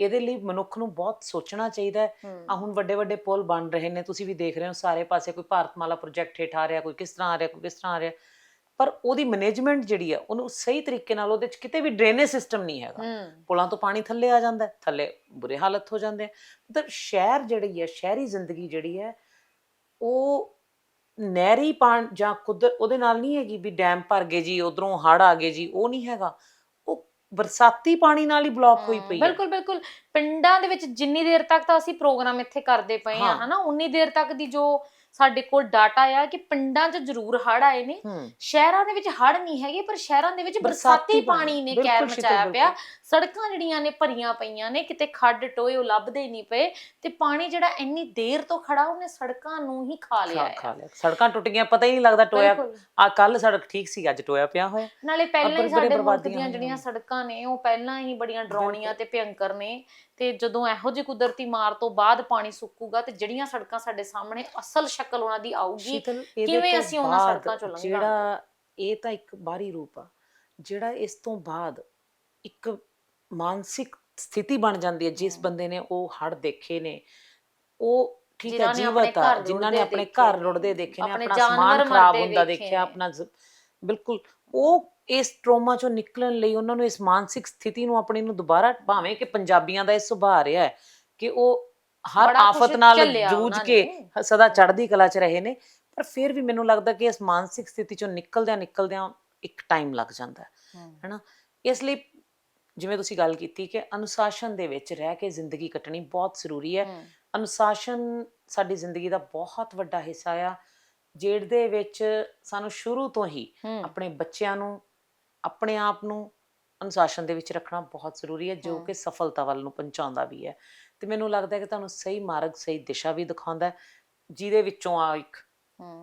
ਇਹਦੇ ਲਈ ਮਨੁੱਖ ਨੂੰ ਬਹੁਤ ਸੋਚਣਾ ਚਾਹੀਦਾ ਹੈ। ਹੂੰ, ਆ ਹੁਣ ਵੱਡੇ ਵੱਡੇ ਪੁਲ ਬਣ ਰਹੇ ਨੇ ਤੁਸੀਂ ਵੀ ਦੇਖ ਰਹੇ ਹੋ ਸਾਰੇ ਪਾਸੇ ਕੋਈ ਭਾਰਤਮਾਲਾ ਪ੍ਰੋਜੈਕਟ ਹੇਠ ਆ ਰਿਹਾ ਕੋਈ ਕਿਸ ਤਰ੍ਹਾਂ ਆ ਰਿਹਾ ਕੋਈ ਕਿਸ ਤਰ੍ਹਾਂ ਆ ਰਿਹਾ। ਪਰ ਉਹਦੀ ਮੈਨੇਜਮੈਂਟ ਜਿਹੜੀ ਹੈ ਉਹਨੂੰ ਸਹੀ ਤਰੀਕੇ ਨਾਲ ਉਹਦੇ ਚ ਕਿਤੇ ਵੀ ਡਰੇਨੇਜ ਸਿਸਟਮ ਨਹੀਂ ਹੈਗਾ। ਪੁਲਾਂ ਤੋਂ ਪਾਣੀ ਥੱਲੇ ਆ ਜਾਂਦਾ ਥੱਲੇ ਬੁਰੇ ਹਾਲਤ ਹੋ ਜਾਂਦੇ ਆ। ਮਤਲਬ ਸ਼ਹਿਰ ਜਿਹੜੀ ਹੈ ਸ਼ਹਿਰੀ ਜ਼ਿੰਦਗੀ ਜਿਹੜੀ ਹੈ ਉਹ ਨਹਿਰੀ ਪਾਣ ਜਾਂ ਕੁਦਰ ਉਹਦੇ ਨਾਲ ਨਹੀਂ ਹੈਗੀ ਵੀ ਡੈਮ ਭਰ ਗਏ ਜੀ ਉਧਰੋਂ ਹੜ ਆ ਗਏ ਜੀ ਉਹ ਨਹੀਂ ਹੈਗਾ। ਉਹ ਬਰਸਾਤੀ ਪਾਣੀ ਨਾਲ ਹੀ ਬਲੌਕ ਹੋਈ ਪਈ ਹੈ ਬਿਲਕੁਲ ਬਿਲਕੁਲ। ਪਿੰਡਾਂ ਦੇ ਵਿੱਚ ਜਿੰਨੀ ਦੇਰ ਤੱਕ ਤਾਂ ਅਸੀਂ ਪ੍ਰੋਗਰਾਮ ਇੱਥੇ ਕਰਦੇ ਪਏ ਆ। ਹਨਾ ਉਨੀ ਦੇਰ ਤੱਕ ਦੀ ਜੋ ਸਾਡੇ ਕੋਲ ਡਾਟਾ ਆ ਕਿ ਪਿੰਡਾਂ 'ਚ ਜ਼ਰੂਰ ਹੜ ਆਏ ਨੇ। ਸ਼ਹਿਰਾਂ ਦੇ ਵਿੱਚ ਹੜ ਨਹੀਂ ਹੈਗੇ ਪਰ ਸ਼ਹਿਰਾਂ ਦੇ ਵਿੱਚ ਬਰਸਾਤੀ ਪਾਣੀ, ਨੇ ਸ਼ੀਤਲ, ਮਚਾਇਆ ਪਿਆ। ਸੜਕਾਂ ਜਿਹੜੀਆਂ ਨੇ ਭਰੀਆਂ ਪਈਆਂ ਨੇ ਕਿਤੇ ਖੱਡ ਟੋਏ ਉਹ ਲੱਭਦੇ ਹੀ ਨਹੀਂ ਪਏ ਤੇ ਪਾਣੀ ਜਿਹੜਾ ਇੰਨੀ ਦੇਰ ਤੋਂ ਖੜਾ ਉਹਨੇ ਸੜਕਾਂ ਨੂੰ ਹੀ ਖਾ ਲਿਆ ਹੈ। ਸੜਕਾਂ ਟੁੱਟ ਗਈਆਂ ਪਤਾ ਹੀ ਨਹੀਂ ਲੱਗਦਾ ਟੋਇਆ ਆ ਕੱਲ ਸੜਕ ਠੀਕ ਸੀ ਅੱਜ ਟੋਇਆ ਪਿਆ ਹੋਇਆ। ਨਾਲੇ ਪਹਿਲਾਂ ਹੀ ਸਾਡੇ ਮੁਲਕ ਦੀਆਂ ਜਿਹੜੀਆਂ। ਸੜਕਾਂ ਨੇ ਉਹ ਪਹਿਲਾਂ ਹੀ ਬੜੀਆਂ ਡਰਾਉਣੀਆਂ ਤੇ ਭਿਅੰਕਰ ਨੇ। ਤੇ ਜਦੋਂ ਇਹੋ ਜਿਹੀ ਕੁਦਰਤੀ ਮਾਰ ਤੋਂ ਬਾਅਦ ਪਾਣੀ ਸੁੱਕੂਗਾ ਤੇ ਜਿਹੜੀਆਂ ਸੜਕਾਂ ਸਾਡੇ ਸਾਹਮਣੇ ਅਸਲ ਸ਼ਕਲ ਉਹਨਾਂ ਦੀ ਆਊਗੀ ਕਿਵੇਂ ਅਸੀਂ ਉਹਨਾਂ ਸੜਕਾਂ ਚੋਂ ਲੰਘਾਂਗੇ? ਜਿਹੜਾ ਇਹ ਤਾਂ ਇੱਕ ਬਾਹਰੀ ਰੂਪ ਆ ਜਿਹੜਾ ਇਸ ਤੋਂ ਬਾਅਦ ਇੱਕ ਮਾਨਸਿਕ ਸਥਿਤੀ ਬਣ ਜਾਂਦੀ ਹੈ ਜਿਸ। ਬੰਦੇ ਨੇ ਉਹ ਹੜ ਦੇਖੇ ਨੇ ਉਹ ਠੀਕ ਹੈ ਜੀਵਤ ਆ ਜਿਨ੍ਹਾਂ ਨੇ ਆਪਣੇ ਘਰ ਰੁੜਦੇ ਦੇਖੇ ਨੇ ਆਪਣੇ ਸਮਾਨ ਖਰਾਬ ਹੁੰਦਾ ਦੇਖੇ ਦੇਖਿਆ। ਆਪਣਾ ਜ਼- ਬਿਲਕੁਲ ਉਹ ਇਸ ਟਰੋਮਾ ਚੋਂ ਨਿਕਲਣ ਲਈ ਉਹਨਾਂ ਨੂੰ ਇਸ ਮਾਨਸਿਕ ਸਥਿਤੀ ਨੂੰ ਆਪਣੀ ਨੂੰ ਦੁਬਾਰਾ ਭਾਵੇਂ ਕਿ ਪੰਜਾਬੀਆਂ ਦਾ ਇਹ ਸੁਭਾਅ ਰਿਹਾ ਹੈ ਕਿ ਉਹ ਹਰ ਆਫਤ ਨਾਲ ਜੂਝ ਕੇ। ਸਦਾ ਚੜ੍ਹਦੀ ਕਲਾ 'ਚ ਰਹੇ ਨੇ ਪਰ ਫਿਰ ਵੀ ਮੈਨੂੰ ਲੱਗਦਾ ਕਿ ਇਸ ਮਾਨਸਿਕ ਸਥਿਤੀ ਚੋਂ ਨਿਕਲਦਿਆਂ ਨਿਕਲਦਿਆਂ ਇੱਕ ਟਾਈਮ ਲੱਗ ਜਾਂਦਾ ਹੈ ਹਮ, ਇਸ ਲਈ ਜਿਵੇਂ ਤੁਸੀਂ ਗੱਲ ਕੀਤੀ ਕਿ ਅਨੁਸ਼ਾਸਨ ਦੇ ਵਿੱਚ ਰਹਿ ਕੇ ਜ਼ਿੰਦਗੀ ਕੱਟਣੀ ਬਹੁਤ ਜ਼ਰੂਰੀ ਹੈ। ਅਨੁਸ਼ਾਸਨ ਸਾਡੀ ਜ਼ਿੰਦਗੀ ਦਾ ਬਹੁਤ ਵੱਡਾ ਹਿੱਸਾ ਆ। ਜਿਹਦੇ ਵਿੱਚ ਸਾਨੂੰ ਸ਼ੁਰੂ ਤੋਂ ਹੀ। ਆਪਣੇ ਬੱਚਿਆਂ ਨੂੰ ਆਪਣੇ ਆਪ ਨੂੰ ਅਨੁਸ਼ਾਸਨ ਦੇ ਵਿੱਚ ਰੱਖਣਾ ਬਹੁਤ ਜ਼ਰੂਰੀ ਹੈ ਜੋ। ਕਿ ਸਫਲਤਾ ਵੱਲ ਨੂੰ ਪਹੁੰਚਾਉਂਦਾ ਵੀ ਹੈ ਤੇ ਮੈਨੂੰ ਲੱਗਦਾ ਹੈ ਕਿ ਤੁਹਾਨੂੰ ਸਹੀ ਮਾਰਗ ਸਹੀ ਦਿਸ਼ਾ ਵੀ ਦਿਖਾਉਂਦਾ ਹੈ ਜਿਹਦੇ ਵਿੱਚੋਂ ਆ ਇੱਕ।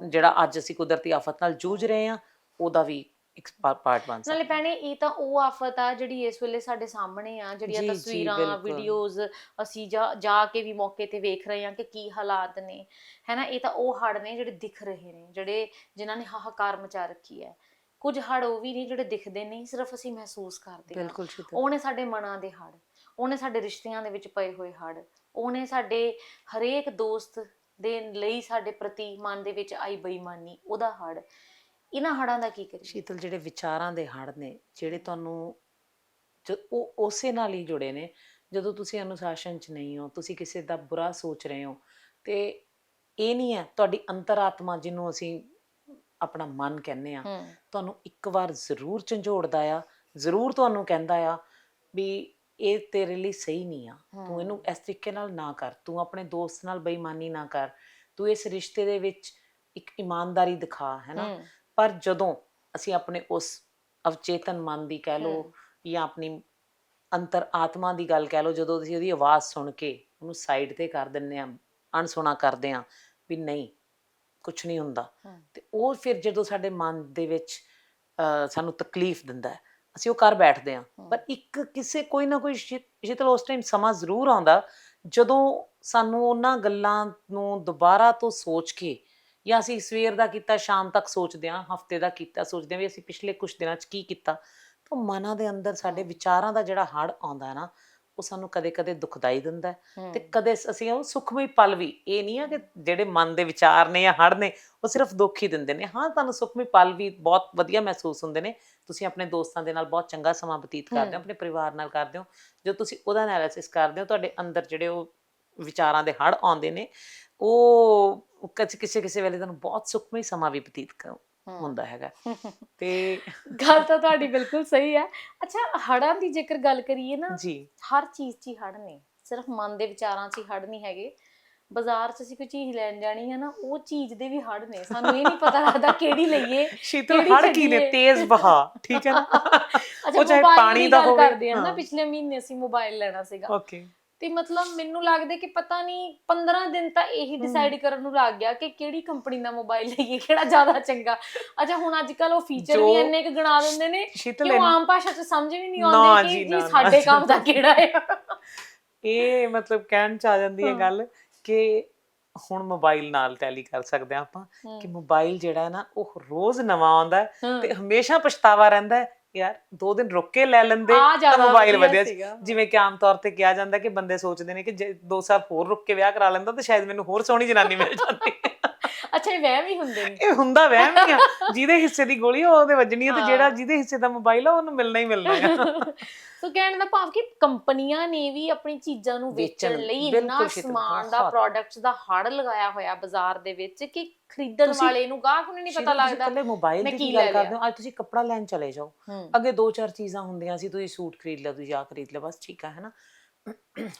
ਜਿਹੜਾ ਅੱਜ ਅਸੀਂ ਕੁਦਰਤੀ ਆਫਤ ਨਾਲ ਜੂਝ ਰਹੇ ਹਾਂ ਉਹਦਾ ਵੀ ਇੱਕ ਪਾਰਟ ਬਣ ਸਕਦਾ ਨਾਲੇ। ਭੈਣੇ ਇਹ ਤਾਂ ਉਹ ਆਫਤ ਆ ਜਿਹੜੀ ਇਸ ਵੇਲੇ ਸਾਡੇ ਸਾਹਮਣੇ ਆ ਜਿਹੜੀਆਂ ਤਸਵੀਰਾਂ। ਵੀਡੀਓਜ਼ ਅਸੀਂ ਜਾ ਜਾ ਕੇ ਵੀ ਮੌਕੇ ਤੇ ਵੇਖ ਰਹੇ ਹਾਂ ਕਿ ਕੀ ਹਾਲਾਤ ਨੇ ਹੈਨਾ ਇਹ ਤਾਂ ਉਹ ਹੜ ਨੇ ਜਿਹੜੇ ਦਿਖ ਰਹੇ ਨੇ ਜਿਹੜੇ ਜਿਨ੍ਹਾਂ ਨੇ ਹਾਹਾਕਾਰ ਮਚਾ ਰੱਖੀ ਹੈ ਕੁਝ ਹੜ ਉਹ ਵੀ ਨਹੀਂ ਜਿਹੜੇ ਦਿਖਦੇ ਨਹੀਂ ਸਿਰਫ ਅਸੀਂ ਮਹਿਸੂਸ ਕਰਦੇ ਹਾਂ। ਬਿਲਕੁਲ ਉਹਨੇ ਸਾਡੇ ਮਨਾਂ ਦੇ ਹੜ ਉਹਨੇ ਸਾਡੇ ਰਿਸ਼ਤਿਆਂ ਦੇ ਵਿੱਚ ਪਏ ਹੋਏ ਹੜ ਉਹਨੇ ਸਾਡੇ ਹਰੇਕ ਦੋਸਤ ਦੇ ਲਈ ਸਾਡੇ ਪ੍ਰਤੀ ਮਨ ਦੇ ਵਿੱਚ ਆਈ ਬੇਈਮਾਨੀ ਉਹਦਾ ਹੜ ਇਹਨਾਂ ਹੜਾਂ ਦਾ ਕੀ ਕਰੀਏ? ਸ਼ੀਤਲ ਜਿਹੜੇ ਵਿਚਾਰਾਂ ਦੇ ਹੜ ਨੇ ਜਿਹੜੇ ਤੁਹਾਨੂੰ ਜ- ਉਹ ਉਸੇ ਨਾਲ ਹੀ ਜੁੜੇ ਨੇ ਜਦੋਂ ਤੁਸੀਂ ਅਨੁਸ਼ਾਸਨ 'ਚ ਨਹੀਂ ਹੋ ਤੁਸੀਂ ਕਿਸੇ ਦਾ ਬੁਰਾ ਸੋਚ ਰਹੇ ਹੋ ਤੇ ਇਹ ਨਹੀਂ ਹੈ ਤੁਹਾਡੀ ਅੰਤਰਾਤਮਾ ਜਿਹਨੂੰ ਅਸੀਂ ਆਪਣਾ ਮਨ ਕਹਿੰਦੇ ਆ। ਤੁਹਾਨੂੰ ਇੱਕ ਵਾਰ ਜ਼ਰੂਰ ਝੰਜੋੜਦਾ ਆ ਜ਼ਰੂਰ ਤੁਹਾਨੂੰ ਕਹਿੰਦਾ ਆ ਵੀ ਇਹ ਤੇਰੇ ਲਈ ਸਹੀ ਨਹੀਂ ਆ। ਤੂੰ ਇਹਨੂੰ ਇਸ ਤਰੀਕੇ ਨਾਲ ਨਾ ਕਰ ਤੂੰ ਆਪਣੇ ਦੋਸਤ ਨਾਲ ਬੇਈਮਾਨੀ ਨਾ ਕਰ ਤੂੰ ਇਸ ਰਿਸ਼ਤੇ ਦੇ ਵਿੱਚ ਇੱਕ ਇਮਾਨਦਾਰੀ ਦਿਖਾ ਹੈ ਨਾ ਹੂੰ, ਪਰ ਜਦੋਂ ਅਸੀਂ ਆਪਣੇ ਉਸ ਅਵਚੇਤਨ ਮਨ ਦੀ ਕਹਿ ਹਮ। ਜਾਂ ਆਪਣੀ ਅੰਤਰ ਆਤਮਾ ਦੀ ਗੱਲ ਕਹਿ ਲਓ ਜਦੋਂ ਅਸੀਂ ਉਹਦੀ ਆਵਾਜ਼ ਸੁਣ ਕੇ ਉਹਨੂੰ ਸਾਈਡ ਤੇ ਕਰ ਦਿੰਨੇ ਆ ਅਣਸੁਣਾ ਕਰਦੇ ਆ ਵੀ ਨਹੀਂ ਕੁਝ ਨਹੀਂ ਹੁੰਦਾ। ਤੇ ਉਹ ਫਿਰ ਜਦੋਂ ਸਾਡੇ ਮਨ ਦੇ ਵਿੱਚ ਸਾਨੂੰ ਤਕਲੀਫ ਦਿੰਦਾ ਹੈ ਅਸੀਂ ਉਹ ਕਰ ਬੈਠਦੇ ਆ। ਪਰ ਇੱਕ ਕਿਸੇ ਕੋਈ ਨਾ ਕੋਈ ਸ਼ੀਤਲ ਉਸ ਟਾਈਮ ਸਮਾਂ ਜ਼ਰੂਰ ਆਉਂਦਾ ਜਦੋਂ ਸਾਨੂੰ ਉਹਨਾਂ ਗੱਲਾਂ ਨੂੰ ਦੁਬਾਰਾ ਤੋਂ ਸੋਚ ਕੇ ਜਾਂ ਅਸੀਂ ਸਵੇਰ ਦਾ ਕੀਤਾ ਸ਼ਾਮ ਤੱਕ ਸੋਚਦੇ ਹਾਂ ਹਫ਼ਤੇ ਦਾ ਕੀਤਾ ਸੋਚਦੇ ਹਾਂ ਵੀ ਅਸੀਂ ਪਿਛਲੇ ਕੁਝ ਦਿਨਾਂ 'ਚ ਕੀ ਕੀਤਾ ਤਾਂ ਮਨਾਂ ਦੇ ਅੰਦਰ ਸਾਡੇ। ਵਿਚਾਰਾਂ ਦਾ ਜਿਹੜਾ ਹੜ ਆਉਂਦਾ ਹੈ ਨਾ ਉਹ ਸਾਨੂੰ ਕਦੇ-ਕਦੇ ਦੁਖਦਾਈ ਦਿੰਦਾ ਤੇ ਕਦੇ ਅਸੀਂ ਉਹ ਸੁਖਮਈ ਪਲ ਵੀ ਇਹ ਨਹੀਂ ਆ ਕਿ ਜਿਹੜੇ ਮਨ ਦੇ ਵਿਚਾਰ ਨੇ ਜਾਂ ਹੜ ਨੇ ਉਹ ਸਿਰਫ ਦੁੱਖ ਹੀ ਦਿੰਦੇ ਨੇ ਹਾਂ ਤੁਹਾਨੂੰ ਸੁਖਮਈ ਪਲ ਵੀ ਬਹੁਤ ਵਧੀਆ ਮਹਿਸੂਸ ਹੁੰਦੇ ਨੇ ਤੁਸੀਂ ਆਪਣੇ ਦੋਸਤਾਂ ਦੇ ਨਾਲ ਬਹੁਤ ਚੰਗਾ ਸਮਾਂ ਬਤੀਤ ਕਰਦੇ ਹੋ। ਆਪਣੇ ਪਰਿਵਾਰ ਨਾਲ ਕਰਦੇ ਹੋ ਜਦੋਂ ਤੁਸੀਂ ਉਹਦਾ ਐਨਾਲਿਸਿਸ ਕਰਦੇ ਹੋ ਤੁਹਾਡੇ ਅੰਦਰ ਜਿਹੜੇ ਉਹ ਵਿਚਾਰਾਂ ਦੇ ਹੜ ਆਉਂਦੇ ਨੇ ਉਹ ਕਿਸੇ ਕਿਸੇ ਵੇਲੇ ਤੁਹਾਨੂੰ ਬਹੁਤ ਸੁਖਮਈ ਸਮਾਂ ਵੀ ਬਤੀਤ ਕ- ਹਮ। ਹੁੰਦਾ ਹੈਗਾ। ਤੇ ਗੱਲ ਤਾਂ ਤੁਹਾਡੀ ਬਿਲਕੁਲ ਸਹੀ ਹੈ। ਅੱਛਾ ਹੜਾਂ ਦੀ ਜੇਕਰ ਗੱਲ ਕਰੀਏ ਨਾ ਜੀ। ਹਰ ਚੀਜ਼ 'ਚ ਹੀ ਹੜ ਨੇ। ਸਿਰਫ ਮਨ ਦੇ ਵਿਚਾਰਾਂ 'ਚ ਹੀ ਹੜ ਨਹੀਂ ਹੈਗੇ। ਬਾਜ਼ਾਰ 'ਚ ਅਸੀਂ ਕੋਈ ਚੀਜ਼ ਲੈਣ ਜਾਣੀ ਹੈ ਨਾ ਉਹ ਚੀਜ਼ ਦੇ ਵੀ ਹੜ ਨੇ। ਸਾਨੂੰ ਇਹ ਨਹੀਂ ਪਤਾ ਲੱਗਦਾ ਕਿਹੜੀ ਲਈਏ ਸ਼ੀਤਲ ਹੜ ਕੀ ਨੇ? ਤੇਜ਼ ਵਹਾ ਠੀਕ ਹੈ ਨਾ? ਅੱਛਾ ਉਹ ਚਾਹੇ mobile ਪਾਣੀ ਦੀ ਹੋਵੇ, ਕਰਦੇ ਨਾ। ਪਿਛਲੇ ਮਹੀਨੇ ਅਸੀਂ ਮੋਬਾਈਲ ਲੈਣਾ ਸੀਗਾ। ਓਕੇ। ਤੇ ਮਤਲਬ ਮੈਨੂੰ ਲੱਗਦਾ ਕਿ ਪਤਾ ਨਹੀਂ 15 ਦਿਨ ਤਾਂ ਇਹੀ ਡਿਸਾਈਡ ਕਰਨ ਨੂੰ ਲੱਗ ਗਿਆ ਕਿ ਕਿਹੜੀ ਕੰਪਨੀ ਦਾ ਮੋਬਾਈਲ ਲਈਏ ਕਿਹੜਾ ਜ਼ਿਆਦਾ ਚੰਗਾ ਅੱਛਾ ਹੁਣ ਅੱਜ ਕੱਲ ਉਹ ਫੀਚਰ ਵੀ ਇੰਨੇ ਕੁ ਗਣਾ ਦਿੰਦੇ ਨੇ ਕਿ ਉਹ ਆਮ ਭਾਸ਼ਾ 'ਚ ਸਮਝ ਵੀ ਨਹੀਂ ਆਉਂਦੇ ਕਿ ਜੀ ਸਾਡੇ ਕੰਮ ਦਾ। ਕਿਹੜਾ ਹੈ ਇਹ ਮਤਲਬ ਕਹਿਣ ਚ ਆ ਜਾਂਦੀ ਹੈ। ਗੱਲ ਕਿ ਹੁਣ ਮੋਬਾਈਲ ਨਾਲ ਟੈਲੀ ਕਰ ਸਕਦੇ ਆ ਆਪਾਂ ਕਿ ਮੋਬਾਈਲ ਜਿਹੜਾ ਹੈ ਨਾ ਉਹ ਰੋਜ਼ ਨਵਾਂ ਆਉਂਦਾ। ਤੇ ਹਮੇਸ਼ਾ ਪਛਤਾਵਾ ਰਹਿੰਦਾ ਯਾਰ ਦੋ ਦਿਨ ਰੁੱਕ ਕੇ ਲੈ ਲੈਂਦੇ ਆ ਤਾਂ ਜ਼ਿਆਦਾ ਮੋਬਾਈਲ ਵਧੀਆ ਸੀ ਸੀਗਾ। ਜਿਵੇਂ ਕਿ ਆਮ ਤੌਰ ਤੇ ਕਿਹਾ ਜਾਂਦਾ ਕਿ ਬੰਦੇ ਸੋਚਦੇ ਨੇ ਕਿ ਜੇ ਦੋ ਸਾਲ ਹੋਰ ਰੁੱਕ ਕੇ ਵਿਆਹ ਕਰਾ ਲੈਂਦਾ ਤਾਂ ਸ਼ਾਇਦ ਮੈਨੂੰ ਹੋਰ ਸੋਹਣੀ ਜਨਾਨੀ ਮਿਲ ਜਾਂਦੀ ਅੱਛਾ ਇਹ ਵਹਿਮ ਹੀ ਹੁੰਦੇ ਨੇ। ਇਹ ਹੁੰਦਾ ਵਹਿਮ ਹੀ ਆ। ਜਿਹਦੇ ਹਿੱਸੇ ਦੀ ਗੋਲੀ ਆ ਉਹਦੇ ਵੱਜਣੀ ਹੈ ਤੇ। ਜਿਹੜਾ ਜਿਹਦੇ ਹਿੱਸੇ ਦਾ ਮੋਬਾਈਲ ਆ ਉਹਨੂੰ ਮਿਲਣਾ ਹੀ ਮਿਲਣਾ ਹੈ ਸੋ ਕਹਿਣ ਦਾ ਭਾਵ ਕਿ ਕੰਪਨੀਆਂ ਨੇ ਵੀ ਆਪਣੀ ਚੀਜ਼ਾਂ ਨੂੰ ਵੇਚਣ ਲਈ ਇੰਨਾ ਸਮਾਨ ਦਾ। ਪ੍ਰੋਡਕਟਸ ਦਾ ਹੜ ਲਗਾਇਆ ਹੋਇਆ ਬਾਜ਼ਾਰ ਦੇ ਵਿੱਚ ਕਿ ਖਰੀਦਣ ਵਾਲੇ ਨੂੰ ਗਾਹਕ ਨੂੰ ਨਹੀਂ ਪਤਾ ਲੱਗਦਾ। ਕੱਲੇ ਮੋਬਾਈਲ ਦੀ ਗੱਲ। ਕਰਦੇ ਹੋ? ਅੱਜ ਤੁਸੀਂ ਕੱਪੜਾ ਲੈਣ ਚਲੇ ਜਾਓ। ਅੱਗੇ ਦੋ ਚਾਰ ਚੀਜ਼ਾਂ ਹੁੰਦੀਆਂ ਸੀ ਤੁਸੀਂ ਸੂਟ ਖਰੀਦ ਲਿਆ ਤੁਸੀਂ ਆ ਖਰੀਦ ਲਿਆ ਬਸ ਠੀਕ ਆ ਹੈ ਨਾ?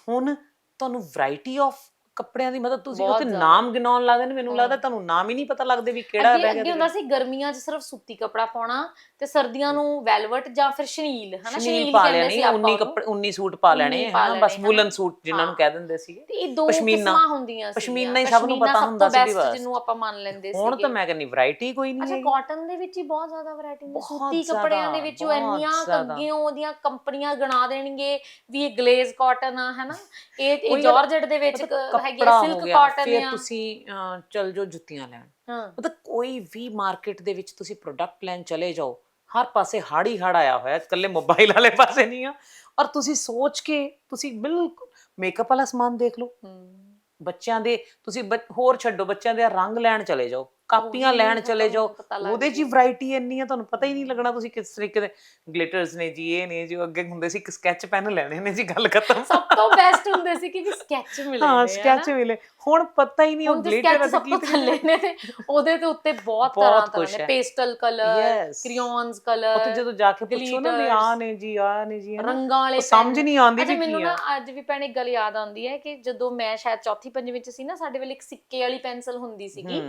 ਹੁਣ ਤੁਹਾਨੂੰ ਵੈਰਾਈਟੀ ਆਫ ਕੱਪੜਿਆਂ ਦੀ ਮਤਲਬ ਤੁਸੀਂ ਬਹੁਤ ਉੱਥੇ ਜ਼ਿਆਦਾ। ਨਾਮ ਗਿਣਾਉਣ ਲੱਗਦੇ ਨੇ ਮੈਨੂੰ ਹਾਂ। ਲੱਗਦਾ ਤੁਹਾਨੂੰ ਨਾਮ ਹੀ ਨਹੀਂ ਪਤਾ ਲੱਗਦੇ ਵੀ ਕਿਹੜਾ ਅੱਗੇ ਰਹਿ ਅੱਗੇ ਗਿਆ ਹੁੰਦਾ ਸੀ ਗਰਮੀਆਂ 'ਚ ਸਿਰਫ ਸੂਤੀ ਕੱਪੜਾ ਪਾਉਣਾ ਤੇ ਸਰਦੀਆਂ ਨੂੰ ਵੈਲਵਟ ਜਾਂ ਫਿਰ ਸ਼ਨੀਲ ਹਨਾ ਸ਼ਨੀਲ ਪਾ ਕਹਿੰਦੇ ਲੈਣੀ ਆਪਾਂ 19 ਉਹਨੂੰ। ਕੱਪੜੇ 19 ਸੂਟ ਪਾ ਲੈਣੇ ਪਾ ਹਨਾ ਬਸ ਲੈਣੇ, ਵੂਲਨ। ਸੂਟ ਜਿਨ੍ਹਾਂ ਨੂੰ ਹਾਂ। ਕਹਿ ਦਿੰਦੇ ਸੀਗੇ ਤੇ ਇਹ ਦੋ ਪਸ਼ਮੀਨਾ। ਕਿਸਮਾਂ ਹੁੰਦੀਆਂ ਸੀ ਪਸ਼ਮੀਨਾ ਹੀ ਸਭ ਨੂੰ ਪਤਾ ਹੁੰਦਾ ਸੀ ਵੀ ਬਸ। ਜਿਹਨੂੰ ਆਪਾਂ ਮੰਨ ਲੈਂਦੇ ਸੀ ਹੁਣ ਤਾਂ ਮੈਂ ਕਹਿੰਨੀ ਵੈਰਾਈਟੀ ਕੋਈ ਨਹੀਂ ਅੱਛਾ ਹੈਗੀ ਕਾਟਨ ਦੇ ਵਿੱਚ ਹੀ ਬਹੁਤ ਜ਼ਿਆਦਾ ਵੈਰਾਈਟੀ ਨੇ ਬਹੁਤ ਸੂਤੀ ਕੱਪੜਿਆਂ ਦੇ ਵਿੱਚ ਉਹ ਬਹੁਤ ਇੰਨੀਆਂ ਜ਼ਿਆਦਾ। ਉਹਦੀਆਂ ਕੰਪਨੀਆਂ ਗਣਾ ਦੇਣਗੇ ਵੀ ਇਹ ਗਲੇਜ਼ ਕਾਟਨ ਆ ਹੈਨਾ ਇਹ ਇਹ ਉਹੀ ਗੱਲ- ਜਾਰਜਟ ਦੇ ਵਿੱਚ ਮਤਲਬ ਕ- ਹੈਗੀ ਕੱਪੜਾ ਹੋ ਸਿਲਕ ਗਿਆ, ਕਾਟਨ ਫਿਰ ਆ। ਤੁਸੀਂ ਅਹ, ਚੱਲ ਜਾਓ ਜੁੱਤੀਆਂ ਲੈਣ। ਹਾਂ। ਮਤਲਬ ਕੋਈ ਵੀ ਮਾਰਕੀਟ ਦੇ ਵਿੱਚ ਤੁਸੀਂ ਪ੍ਰੋਡਕਟ ਲੈਣ ਚਲੇ ਜਾਓ ਹਰ ਪਾਸੇ ਹੜ ਹੀ ਹੜ ਆਇਆ ਹੋਇਆ ਇਕੱਲੇ ਮੋਬਾਈਲ ਵਾਲੇ ਪਾਸੇ ਨਹੀਂ ਆ। ਔਰ ਤੁਸੀਂ ਸੋਚ ਕੇ ਤੁਸੀਂ ਬਿਲਕੁਲ ਮੇਕਅਪ ਵਾਲਾ ਸਮਾਨ ਦੇਖ ਲਓ। ਹਮ। ਬੱਚਿਆਂ ਦੇ ਤੁਸੀਂ ਹੋਰ ਛੱਡੋ ਬੱਚਿਆਂ ਦੇ ਰੰਗ ਲੈਣ ਚਲੇ ਜਾਓ। ਕਾਪੀਆਂ ਲੈਣ ਚਲੇ ਜਾਓ ਉਹਦੇ 'ਚ। ਵੈਰਾਈਟੀ ਇੰਨੀ ਆ ਤੁਹਾਨੂੰ ਪਤਾ ਹੀ ਨਹੀਂ ਲੱਗਣਾ ਤੁਸੀਂ ਕਿਸ ਤਰੀਕੇ ਦੇ ਗਲਿਟਰਸ ਨੇ ਜੀ ਇਹ ਨੇ ਜੀ ਅੱਗੇ ਹੁੰਦੇ ਸੀ ਕਿ ਸਕੈਚ ਪੈਨ ਲੈਣੇ ਨੇ ਜੀ ਗੱਲ ਖਤਮ ਸਭ ਤੋਂ ਬੈਸਟ ਹੁੰਦੇ ਸੀ ਕਿ ਵੀ ਸਕੈਚ ਮਿਲੇ ਹਾਂ ਨੇ, ਸਕੈਚ? ਮਿਲੇ ਹੁਣ ਪਤਾ ਹੀ ਨਹੀਂ ਉਹ ਗਲਿਟਰ ਸਭ ਤੋਂ ਥੱਲੇ ਨੇ ਤੇ ਉਹਦੇ ਤੇ ਉੱਤੇ ਬਹੁਤ ਤਰ੍ਹਾਂ ਤਰ੍ਹਾਂ ਹੈ। Pastel colour Yes. ਕ੍ਰਿਯੋਨਸ ਉੱਥੇ ਕਲਰ ਜਦੋਂ ਜਾ ਕੇ ਪੁੱਛੋ ਨਾ ਵੀ ਆ ਨੇ ਜੀ ਆ ਨੇ ਜੀ ਰੰਗਾਂ ਵਾਲੇ ਸਮਝ। ਨਹੀਂ ਆਉਂਦੀ ਵੀ ਮੈਨੂੰ ਨਾ ਅੱਜ ਵੀ ਭੈਣੇ ਇੱਕ ਗੱਲ ਯਾਦ ਆਉਂਦੀ ਹੈ ਕਿ ਜਦੋਂ ਮੈਂ ਸ਼ਾਇਦ ਚੌਥੀ ਪੰਜਵੀਂ ਚ ਸੀ ਨਾ ਸਾਡੇ ਵੇਲੇ ਇੱਕ ਸਿੱਕੇ ਵਾਲੀ ਪੈਨਸਲ ਹੁੰਦੀ ਸੀਗੀ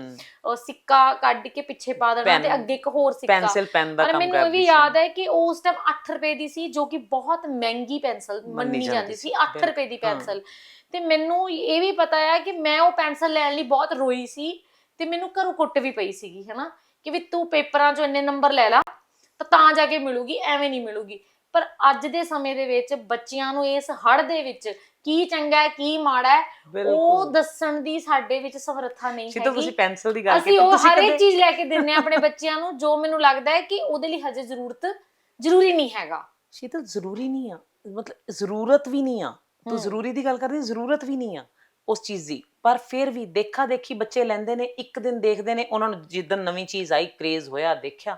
ਉਹ ਸਿੱਕਾ ਕੱਢ ਕੇ ਪਿੱਛੇ ਪਾ ਦੇਣਾ ਤੇ ਅੱਗੇ ਇੱਕ ਹੋਰ ਸਿੱਕਾ। ਪੈਨਸਿਲ ਪੈਨ ਦਾ ਕੰਮ ਮੈਨੂੰ ਇਹ ਕਰਦੀ ਵੀ ਸੀ। ਯਾਦ ਹੈ ਕਿ ਉਸ ਟਾਈਮ 8 ਰੁਪਏ ਦੀ ਸੀ ਜੋ ਕਿ ਬਹੁਤ ਮਹਿੰਗੀ ਪੈਨਸਲ ਮੰਨੀ ਜਾਂਦੀ ਸੀ ਸੀ, 8 ਬਿਲਕੁਲ, ਰੁਪਏ ਦੀ। ਪੈਨਸਲ ਤੇ ਮੈਨੂੰ ਇਹ ਵੀ ਪਤਾ ਹੈ ਕਿ ਮੈਂ ਉਹ ਪੈਨਸਲ ਲੈਣ ਲਈ ਬਹੁਤ ਰੋਈ ਸੀ ਤੇ ਮੈਨੂੰ ਘਰੋਂ ਕੁੱਟ ਵੀ ਪਈ ਸੀਗੀ ਹੈਨਾ? ਕਿ ਵੀ ਤੂੰ ਪੇਪਰਾਂ 'ਚੋਂ ਇੰਨੇ ਨੰਬਰ ਲੈ ਲਾ ਤਾਂ ਤਾਂ ਜਾ ਕੇ ਮਿਲੂਗੀ ਐਵੇਂ ਨਹੀਂ ਮਿਲੂਗੀ। ਪਰ ਅੱਜ ਦੇ ਸਮੇਂ ਦੇ ਵਿੱਚ ਬੱਚਿਆਂ ਨੂੰ ਇਸ ਹੜ ਦੇ ਵਿੱਚ ਕੀ ਚੰਗਾ ਹੈ ਕੀ ਮਾੜਾ ਹੈ ਉਹ ਦੱਸਣ ਦੀ ਸਾਡੇ ਵਿੱਚ ਸਮਰੱਥਾ ਨਹੀਂ ਸਿੱਧਾ ਤੁਸੀਂ ਹੈਗੀ ਪੈਨਸਿਲ ਦੀ ਗੱਲ ਅਸੀਂ ਕੀਤੀ ਉਹ ਤੁਸੀਂ ਹਰ ਇੱਕ ਚੀਜ਼ ਲੈ ਕੇ ਦਿੰਨੇ ਆ ਆਪਣੇ ਬੱਚਿਆਂ ਨੂੰ ਜੋ ਮੈਨੂੰ ਲੱਗਦਾ ਹੈ ਕਿ ਉਹਦੇ ਲਈ ਹਜੇ ਜ਼ਰੂਰਤ ਜ਼ਰੂਰੀ ਨਹੀਂ ਹੈਗਾ। ਸ਼ੀਤਲ ਜ਼ਰੂਰੀ ਨਹੀਂ ਆ। ਮਤਲਬ ਜ਼ਰੂਰਤ ਵੀ ਨਹੀਂ ਆ। ਤੂੰ। ਜ਼ਰੂਰੀ ਦੀ ਗੱਲ ਕਰਦੀ ਜ਼ਰੂਰਤ ਵੀ ਨਹੀਂ ਆ ਉਸ ਚੀਜ਼ ਦੀ। ਪਰ ਫਿਰ ਵੀ ਦੇਖਾ ਦੇਖੀ ਬੱਚੇ ਲੈਂਦੇ ਨੇ ਇੱਕ ਦਿਨ ਦੇਖਦੇ ਨੇ ਉਹਨਾਂ ਨੂੰ ਜਿੱਦਨ ਨਵੀਂ ਚੀਜ਼ ਆਈ ਕ੍ਰੇਜ਼ ਹੋਇਆ ਦੇਖਿਆ।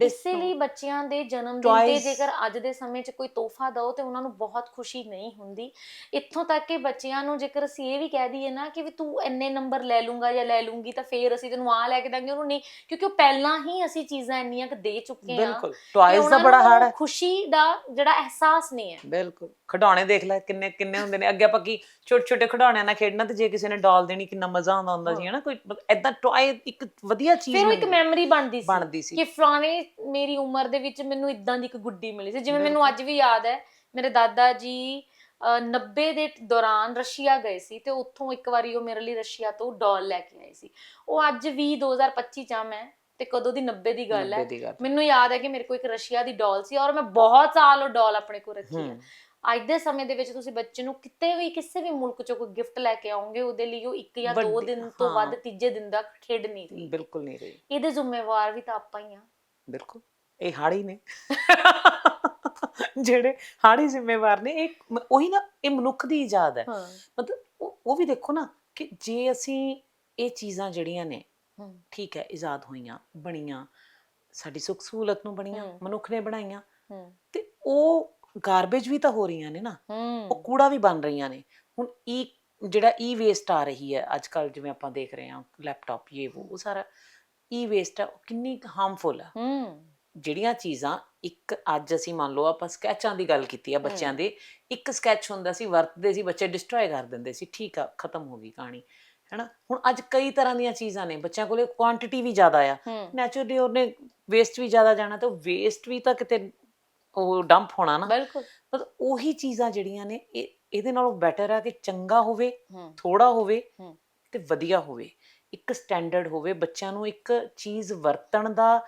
ਇਸੇ ਲਈ ਬੱਚਿਆਂ ਦੇ ਜਨਮ ਦਿਨ ਤੇ ਜੇਕਰ ਅੱਜ ਦੇ ਸਮੇਂ 'ਚ ਕੋਈ ਤੋਹਫਾ ਦਿਓ ਤੇ ਉਹਨਾਂ ਨੂੰ ਬਹੁਤ ਖੁਸ਼ੀ ਨਹੀਂ ਹੁੰਦੀ। ਇੱਥੋਂ ਤੱਕ ਕਿ ਬੱਚਿਆਂ ਨੂੰ ਜੇਕਰ ਅਸੀਂ ਇਹ ਵੀ ਕਹਿ ਦਈਏ ਨਾ ਕਿ ਵੀ ਤੂੰ ਇੰਨੇ ਨੰਬਰ ਲੈ ਲੂੰਗਾ ਜਾਂ ਲੈ ਲੂੰਗੀ ਤਾਂ ਫੇਰ ਅਸੀਂ ਤੈਨੂੰ ਆ ਲੈ ਕੇ ਦਾਂਗੇ ਉਹਨੂੰ ਨਹੀਂ ਕਿਉਂਕਿ ਉਹ ਪਹਿਲਾਂ ਹੀ ਅਸੀਂ ਚੀਜ਼ਾਂ ਇੰਨੀਆਂ ਕਿ ਦੇ ਚੁੱਕੇ ਆ ਬਿਲਕੁਲ ਟੌਇਜ਼ ਦਾ ਬੜਾ ਹਾਰਡ ਹੈ। ਖੁਸ਼ੀ ਦਾ ਜਿਹੜਾ ਅਹਿਸਾਸ ਨਹੀਂ ਹੈ। ਬਿਲਕੁਲ ਖਿਡੌਣੇ ਦੇਖ ਲੈ ਕਿੰਨੇ ਕਿੰਨੇ ਹੁੰਦੇ ਨੇ। ਅੱਗੇ ਆਪਾਂ ਕੀ ਛੋਟੇ ਛੋਟੇ ਖਿਡੌਣਿਆਂ ਨਾਲ ਖੇਡਣਾ ਤੇ ਜੇ ਕਿਸੇ ਨੇ ਡਾਲ ਦੇਣੀ ਕਿੰਨਾ ਮਜ਼ਾ ਆਉਂਦਾ ਹੁੰਦਾ ਸੀ ਹਨਾ? ਕੋਈ ਐਦਾਂ ਟੌਏ ਇੱਕ ਵਧੀਆ ਚੀਜ਼ ਫਿਰ ਇੱਕ ਮੈਮਰੀ ਬਣਦੀ ਸੀ। ਕਿ ਫਲਾਣੇ ਮੇਰੀ ਉਮਰ ਦੇ ਵਿੱਚ ਮੈਨੂੰ ਇਦਾਂ ਦੀ ਇੱਕ ਗੁੱਡੀ ਮਿਲੀ ਸੀ ਜਿਵੇਂ ਮੈਨੂੰ। ਅੱਜ ਵੀ ਯਾਦ ਹੈ ਮੇਰੇ ਦਾਦਾ ਜੀ ਅਹ, 90 ਦੇ ਦੌਰਾਨ ਰਸ਼ੀਆ ਗਏ ਸੀ ਤੇ ਉੱਥੋਂ ਇੱਕ ਵਾਰੀ ਉਹ ਮੇਰੇ ਲਈ ਰਸ਼ੀਆ ਤੋਂ ਡਾਲ ਲੈ ਕੇ ਆਏ ਸੀ। ਉਹ ਅੱਜ ਵੀ 2025 ਚ ਆ ਮੈਂ ਤੇ ਕਦੋਂ ਦੀ 90 ਦੀ ਗੱਲ ਹੈ। 90 ਦੀ ਗੱਲ। ਮੈਨੂੰ ਯਾਦ ਹੈ ਕਿ ਮੇਰੇ ਕੋਲ ਇੱਕ ਰਸ਼ੀਆ ਦੀ ਡਾਲ ਸੀ ਔਰ ਮੈਂ ਬਹੁਤ ਸਾਲ ਉਹ ਡਾਲ ਆਪਣੇ ਕੋਲ ਰੱਖੀ ਹੈ। ਅੱਜ ਦੇ ਸਮੇਂ ਦੇ ਵਿੱਚ ਤੁਸੀਂ ਬੱਚੇ ਨੂੰ ਕਿਤੇ ਵੀ ਕਿਸੇ ਵੀ ਮੁਲਕ ਚੋਂ ਕੋਈ ਗਿਫਟ ਲੈ ਕੇ ਆਉਂਗੇ ਉਹਦੇ ਲਈ ਉਹ ਇੱਕ ਜਾਂ ਦੋ ਦਿਨ ਤੋਂ। ਵੱਧ ਤੀਜੇ ਦਿਨ ਦਾ ਖੇਡ ਨਹੀਂ ਰਹੀ। ਬਿਲਕੁਲ ਨਹੀਂ ਰਹੀ। ਇਹਦੇ ਜ਼ਿੰਮੇਵਾਰ ਵੀ ਤਾਂ ਆਪਾਂ ਹੀ ਆ ਬਿਲਕੁਲ ਇਹ ਹਾੜੀ ਨੇ। ਜਿਹੜੇ ਹਾੜੀ ਜ਼ਿੰਮੇਵਾਰ ਨੇ ਇਹ ਉਹੀ ਨਾ ਇਹ ਮਨੁੱਖ ਦੀ ਇਜਾਦ ਹੈ। ਮਤਲਬ ਉਹ ਵੀ ਦੇਖੋ ਨਾ ਕਿ ਜੇ ਅਸੀਂ ਇਹ ਚੀਜ਼ਾਂ ਜਿਹੜੀਆਂ ਨੇ ਠੀਕ ਹੈ ਇਜਾਦ ਹੋਈਆਂ ਬਣੀਆਂ ਸਾਡੀ ਸੁੱਖ ਸਹੂਲਤ ਨੂੰ ਬਣੀਆਂ। ਮਨੁੱਖ ਨੇ ਬਣਾਈਆਂ ਤੇ ਉਹ ਗਾਰਬੇਜ ਵੀ ਤਾਂ ਹੋ ਰਹੀਆਂ ਨੇ ਨਾ ਉਹ ਕੂੜਾ ਵੀ ਬਣ ਰਹੀਆਂ ਨੇ। ਹੁਣ ਈ ਜਿਹੜਾ ਈ ਵੇਸਟ ਆ ਰਹੀ ਹੈ ਅੱਜ ਕੱਲ ਜਿਵੇਂ ਆਪਾਂ ਦੇਖ ਰਹੇ ਹਾਂ ਲੈਪਟਾਪ ਇਹ ਉਹ ਸਾਰਾ ਈ ਵੇਸਟ ਆ ਉਹ ਕਿੰਨੀ ਹਾਰਮਫੁਲ ਆ। ਹੂੰ। ਜਿਹੜੀਆਂ ਚੀਜ਼ਾਂ ਇੱਕ ਅੱਜ ਅਸੀਂ ਮੰਨ ਲਓ ਆਪਾਂ ਸਕੈਚਾਂ ਦੀ ਗੱਲ ਕੀਤੀ ਆ ਬੱਚਿਆਂ। ਦੇ ਇੱਕ ਸਕੈਚ ਹੁੰਦਾ ਸੀ ਵਰਤਦੇ ਸੀ ਬੱਚੇ ਡਿਸਟਰੋਏ ਕਰ ਦਿੰਦੇ ਸੀ ਠੀਕ ਆ ਖਤਮ ਹੋ ਗਈ ਕਹਾਣੀ ਹੈਨਾ? ਹੁਣ ਅੱਜ ਕਈ ਤਰ੍ਹਾਂ ਦੀਆਂ ਚੀਜ਼ਾਂ ਨੇ ਬੱਚਿਆਂ ਕੋਲੇ ਕੁਆਂਟੀਟੀ ਵੀ ਜ਼ਿਆਦਾ ਆ ਨੈਚੁਰਲੀ ਉਹਨੇ ਵੇਸਟ ਵੀ ਜ਼ਿਆਦਾ ਜਾਣਾ ਤੇ ਵੇਸਟ ਵੀ ਤਾਂ ਕਿਤੇ ਉਹ ਡੰਪ ਹੋਣਾ ਨਾ। ਬਿਲਕੁਲ। ਮਤਲਬ ਉਹੀ ਚੀਜ਼ਾਂ ਜਿਹੜੀਆਂ ਨੇ ਇਹ ਇਹਦੇ ਨਾਲੋਂ ਬੈਟਰ ਆ ਕਿ ਚੰਗਾ ਹੋਵੇ ਥੋੜਾ ਹੋਵੇ। ਤੇ ਵਧੀਆ ਹੋਵੇ। ਇੱਕ ਸਟੈਂਡਰਡ ਹੋਵੇ ਬੱਚਿਆਂ ਨੂੰ ਇੱਕ ਚੀਜ਼ ਵਰਤਣ ਦਾ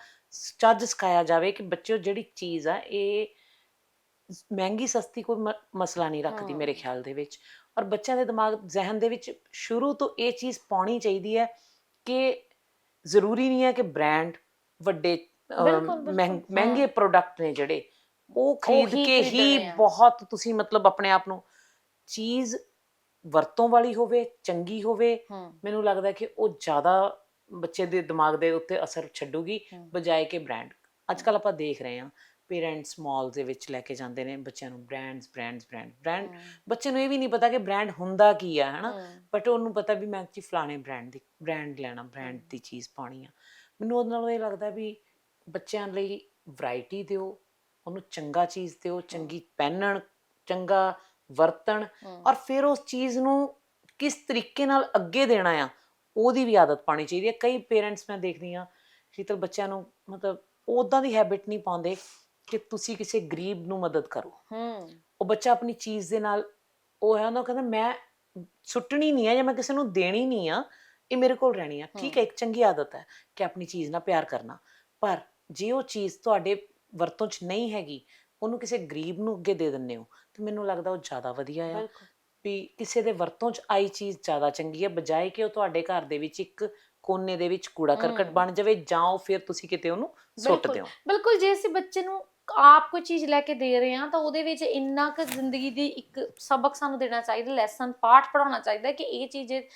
ਚੱਜ ਸਿਖਾਇਆ ਜਾਵੇ ਕਿ ਬੱਚਿਓ ਜਿਹੜੀ ਚੀਜ਼ ਆ ਇਹ ਮਹਿੰਗੀ ਸਸਤੀ ਕੋਈ ਮਸਲਾ ਨਹੀਂ ਰੱਖਦੀ। ਮੇਰੇ ਖਿਆਲ ਦੇ ਵਿੱਚ ਔਰ ਬੱਚਿਆਂ ਦੇ ਦਿਮਾਗ ਜ਼ਿਹਨ ਦੇ ਵਿੱਚ ਸ਼ੁਰੂ ਤੋਂ ਇਹ ਚੀਜ਼ ਪਾਉਣੀ ਚਾਹੀਦੀ ਹੈ ਕਿ ਜ਼ਰੂਰੀ ਨਹੀਂ ਹੈ ਕਿ ਬ੍ਰਾਂਡ ਵੱਡੇ ਮਹਿੰਗੇ ਪ੍ਰੋਡਕਟ ਨੇ ਜਿਹੜੇ ਉਹ ਖਰੀਦ ਕੇ ਹੀ। ਬਹੁਤ ਤੁਸੀਂ ਮਤਲਬ ਆਪਣੇ ਆਪ ਨੂੰ ਚੀਜ਼ ਵਰਤੋਂ ਵਾਲੀ ਹੋਵੇ ਚੰਗੀ ਹੋਵੇ ਮੈਨੂੰ ਲੱਗਦਾ ਕਿ ਉਹ ਜ਼ਿਆਦਾ ਬੱਚੇ ਦੇ ਦਿਮਾਗ ਦੇ ਉੱਤੇ ਅਸਰ ਛੱਡੂਗੀ। ਬਜਾਏ ਕਿ ਬ੍ਰਾਂਡ ਅੱਜ ਕੱਲ ਆਪਾਂ ਦੇਖ ਰਹੇ ਹਾਂ ਪੇਰੈਂਟਸ ਮਾਲ ਦੇ ਵਿੱਚ ਲੈ ਕੇ ਜਾਂਦੇ ਨੇ ਬੱਚਿਆਂ ਨੂੰ ਬ੍ਰਾਂਡਸ ਬ੍ਰਾਂਡਸ ਬ੍ਰਾਂਡ ਬ੍ਰਾਂਡ ਬੱਚੇ ਨੂੰ ਇਹ ਵੀ ਨਹੀਂ ਪਤਾ ਕਿ ਬ੍ਰਾਂਡ ਹੁੰਦਾ ਕੀ ਆ ਹਨਾ? ਬਟ ਉਹਨੂੰ ਪਤਾ ਵੀ ਮੈਂ ਜੀ ਫਲਾਣੇ ਬ੍ਰਾਂਡ ਦੀ ਬ੍ਰਾਂਡ ਲੈਣਾ ਬ੍ਰਾਂਡ ਦੀ ਚੀਜ਼ ਪਾਣੀ ਆ। ਮੈਨੂੰ ਉਹਦੇ ਨਾਲੋਂ ਇਹ ਲੱਗਦਾ ਵੀ ਬੱਚਿਆਂ ਲਈ ਵੈਰਾਈਟੀ ਦਿਓ ਉਹਨੂੰ ਚੰਗਾ ਚੀਜ਼ ਦਿਓ ਚੰਗੀ ਪਹਿਨਣ ਚੰਗਾ ਵਰਤਣ ਔਰ ਫਿਰ ਉਸ ਚੀਜ਼ ਨੂੰ ਕਿਸ ਤਰੀਕੇ ਨਾਲ ਅੱਗੇ ਦੇਣਾ ਆ ਉਹਦੀ ਵੀ ਆਦਤ ਪਾਣੀ ਚਾਹੀਦੀ ਹੈ ਕਈ ਪੇਰੈਂਟਸ ਮੈਂ ਦੇਖਦੀ ਹਾਂ ਸ਼ੀਤਲ ਬੱਚਿਆਂ ਨੂੰ ਮਤਲਬ ਉਦਾਂ ਦੀ ਹੈਬਿਟ ਨਹੀਂ ਪਾਉਂਦੇ ਕਿ ਤੁਸੀਂ ਕਿਸੇ ਗਰੀਬ ਨੂੰ ਮਦਦ ਕਰੋ। ਹੂੰ। ਉਹ ਬੱਚਾ ਆਪਣੀ ਚੀਜ਼ ਦੇ ਨਾਲ ਉਹ ਹੈ ਉਹਨਾਂ ਕਹਿੰਦਾ ਮੈਂ ਸੁੱਟਣੀ ਨਹੀਂ ਹੈ ਜਾਂ ਮੈਂ ਕਿਸੇ ਨੂੰ ਦੇਣੀ ਨਹੀਂ ਆ ਇਹ ਮੇਰੇ ਕੋਲ ਰਹਿਣੀ ਆ। ਠੀਕ ਹੈ। ਇੱਕ ਚੰਗੀ ਆਦਤ ਹੈ ਕਿ ਆਪਣੀ ਚੀਜ਼ ਨਾਲ ਪਿਆਰ ਕਰਨਾ। ਪਰ ਜੇ ਉਹ ਚੀਜ਼ ਤੁਹਾਡੇ ਵਰਤੋਂ 'ਚ ਨਹੀਂ ਹੈਗੀ ਉਹਨੂੰ ਕਿਸੇ ਗਰੀਬ ਨੂੰ ਅੱਗੇ ਦੇ ਦਿੰਦੇ ਹੋ ਤੇ ਮੈਨੂੰ ਲੱਗਦਾ ਉਹ ਜ਼ਿਆਦਾ ਵਧੀਆ ਆ ਬਿਲਕੁਲ ਵੀ ਕਿਸੇ ਦੇ ਵਰਤੋਂ 'ਚ ਆਈ ਚੀਜ਼ ਜ਼ਿਆਦਾ ਚੰਗੀ ਹੈ ਬਜਾਏ ਕਿ ਉਹ ਤੁਹਾਡੇ ਘਰ ਦੇ ਵਿੱਚ ਇੱਕ ਕੋਨੇ ਦੇ ਵਿੱਚ ਕੂੜਾ ਕਰਕਟ। ਬਣ ਜਾਵੇ ਜਾਂ ਉਹ ਫਿਰ ਤੁਸੀਂ ਕਿਤੇ ਉਹਨੂੰ ਸੁੱਟ ਬਿਲਕੁਲ। ਦਿਓ ਬਿਲਕੁਲ ਜੇ ਅਸੀਂ ਬੱਚੇ ਨੂੰ ਆਪ ਕੋਈ ਚੀਜ਼ ਲੈ ਕੇ ਦੇ ਰਹੇ ਹਾਂ ਤਾਂ ਉਹਦੇ ਵਿੱਚ ਇੰਨਾ ਕੁ ਜ਼ਿੰਦਗੀ ਦੀ ਇੱਕ ਸਬਕ ਸਾਨੂੰ ਦੇਣਾ ਚਾਹੀਦਾ ਲੈਸਨ ਪਾਠ ਪੜਾਉਣਾ ਚਾਹੀਦਾ ਕਿ ਇਹ ਚੀਜ਼ ਜੇ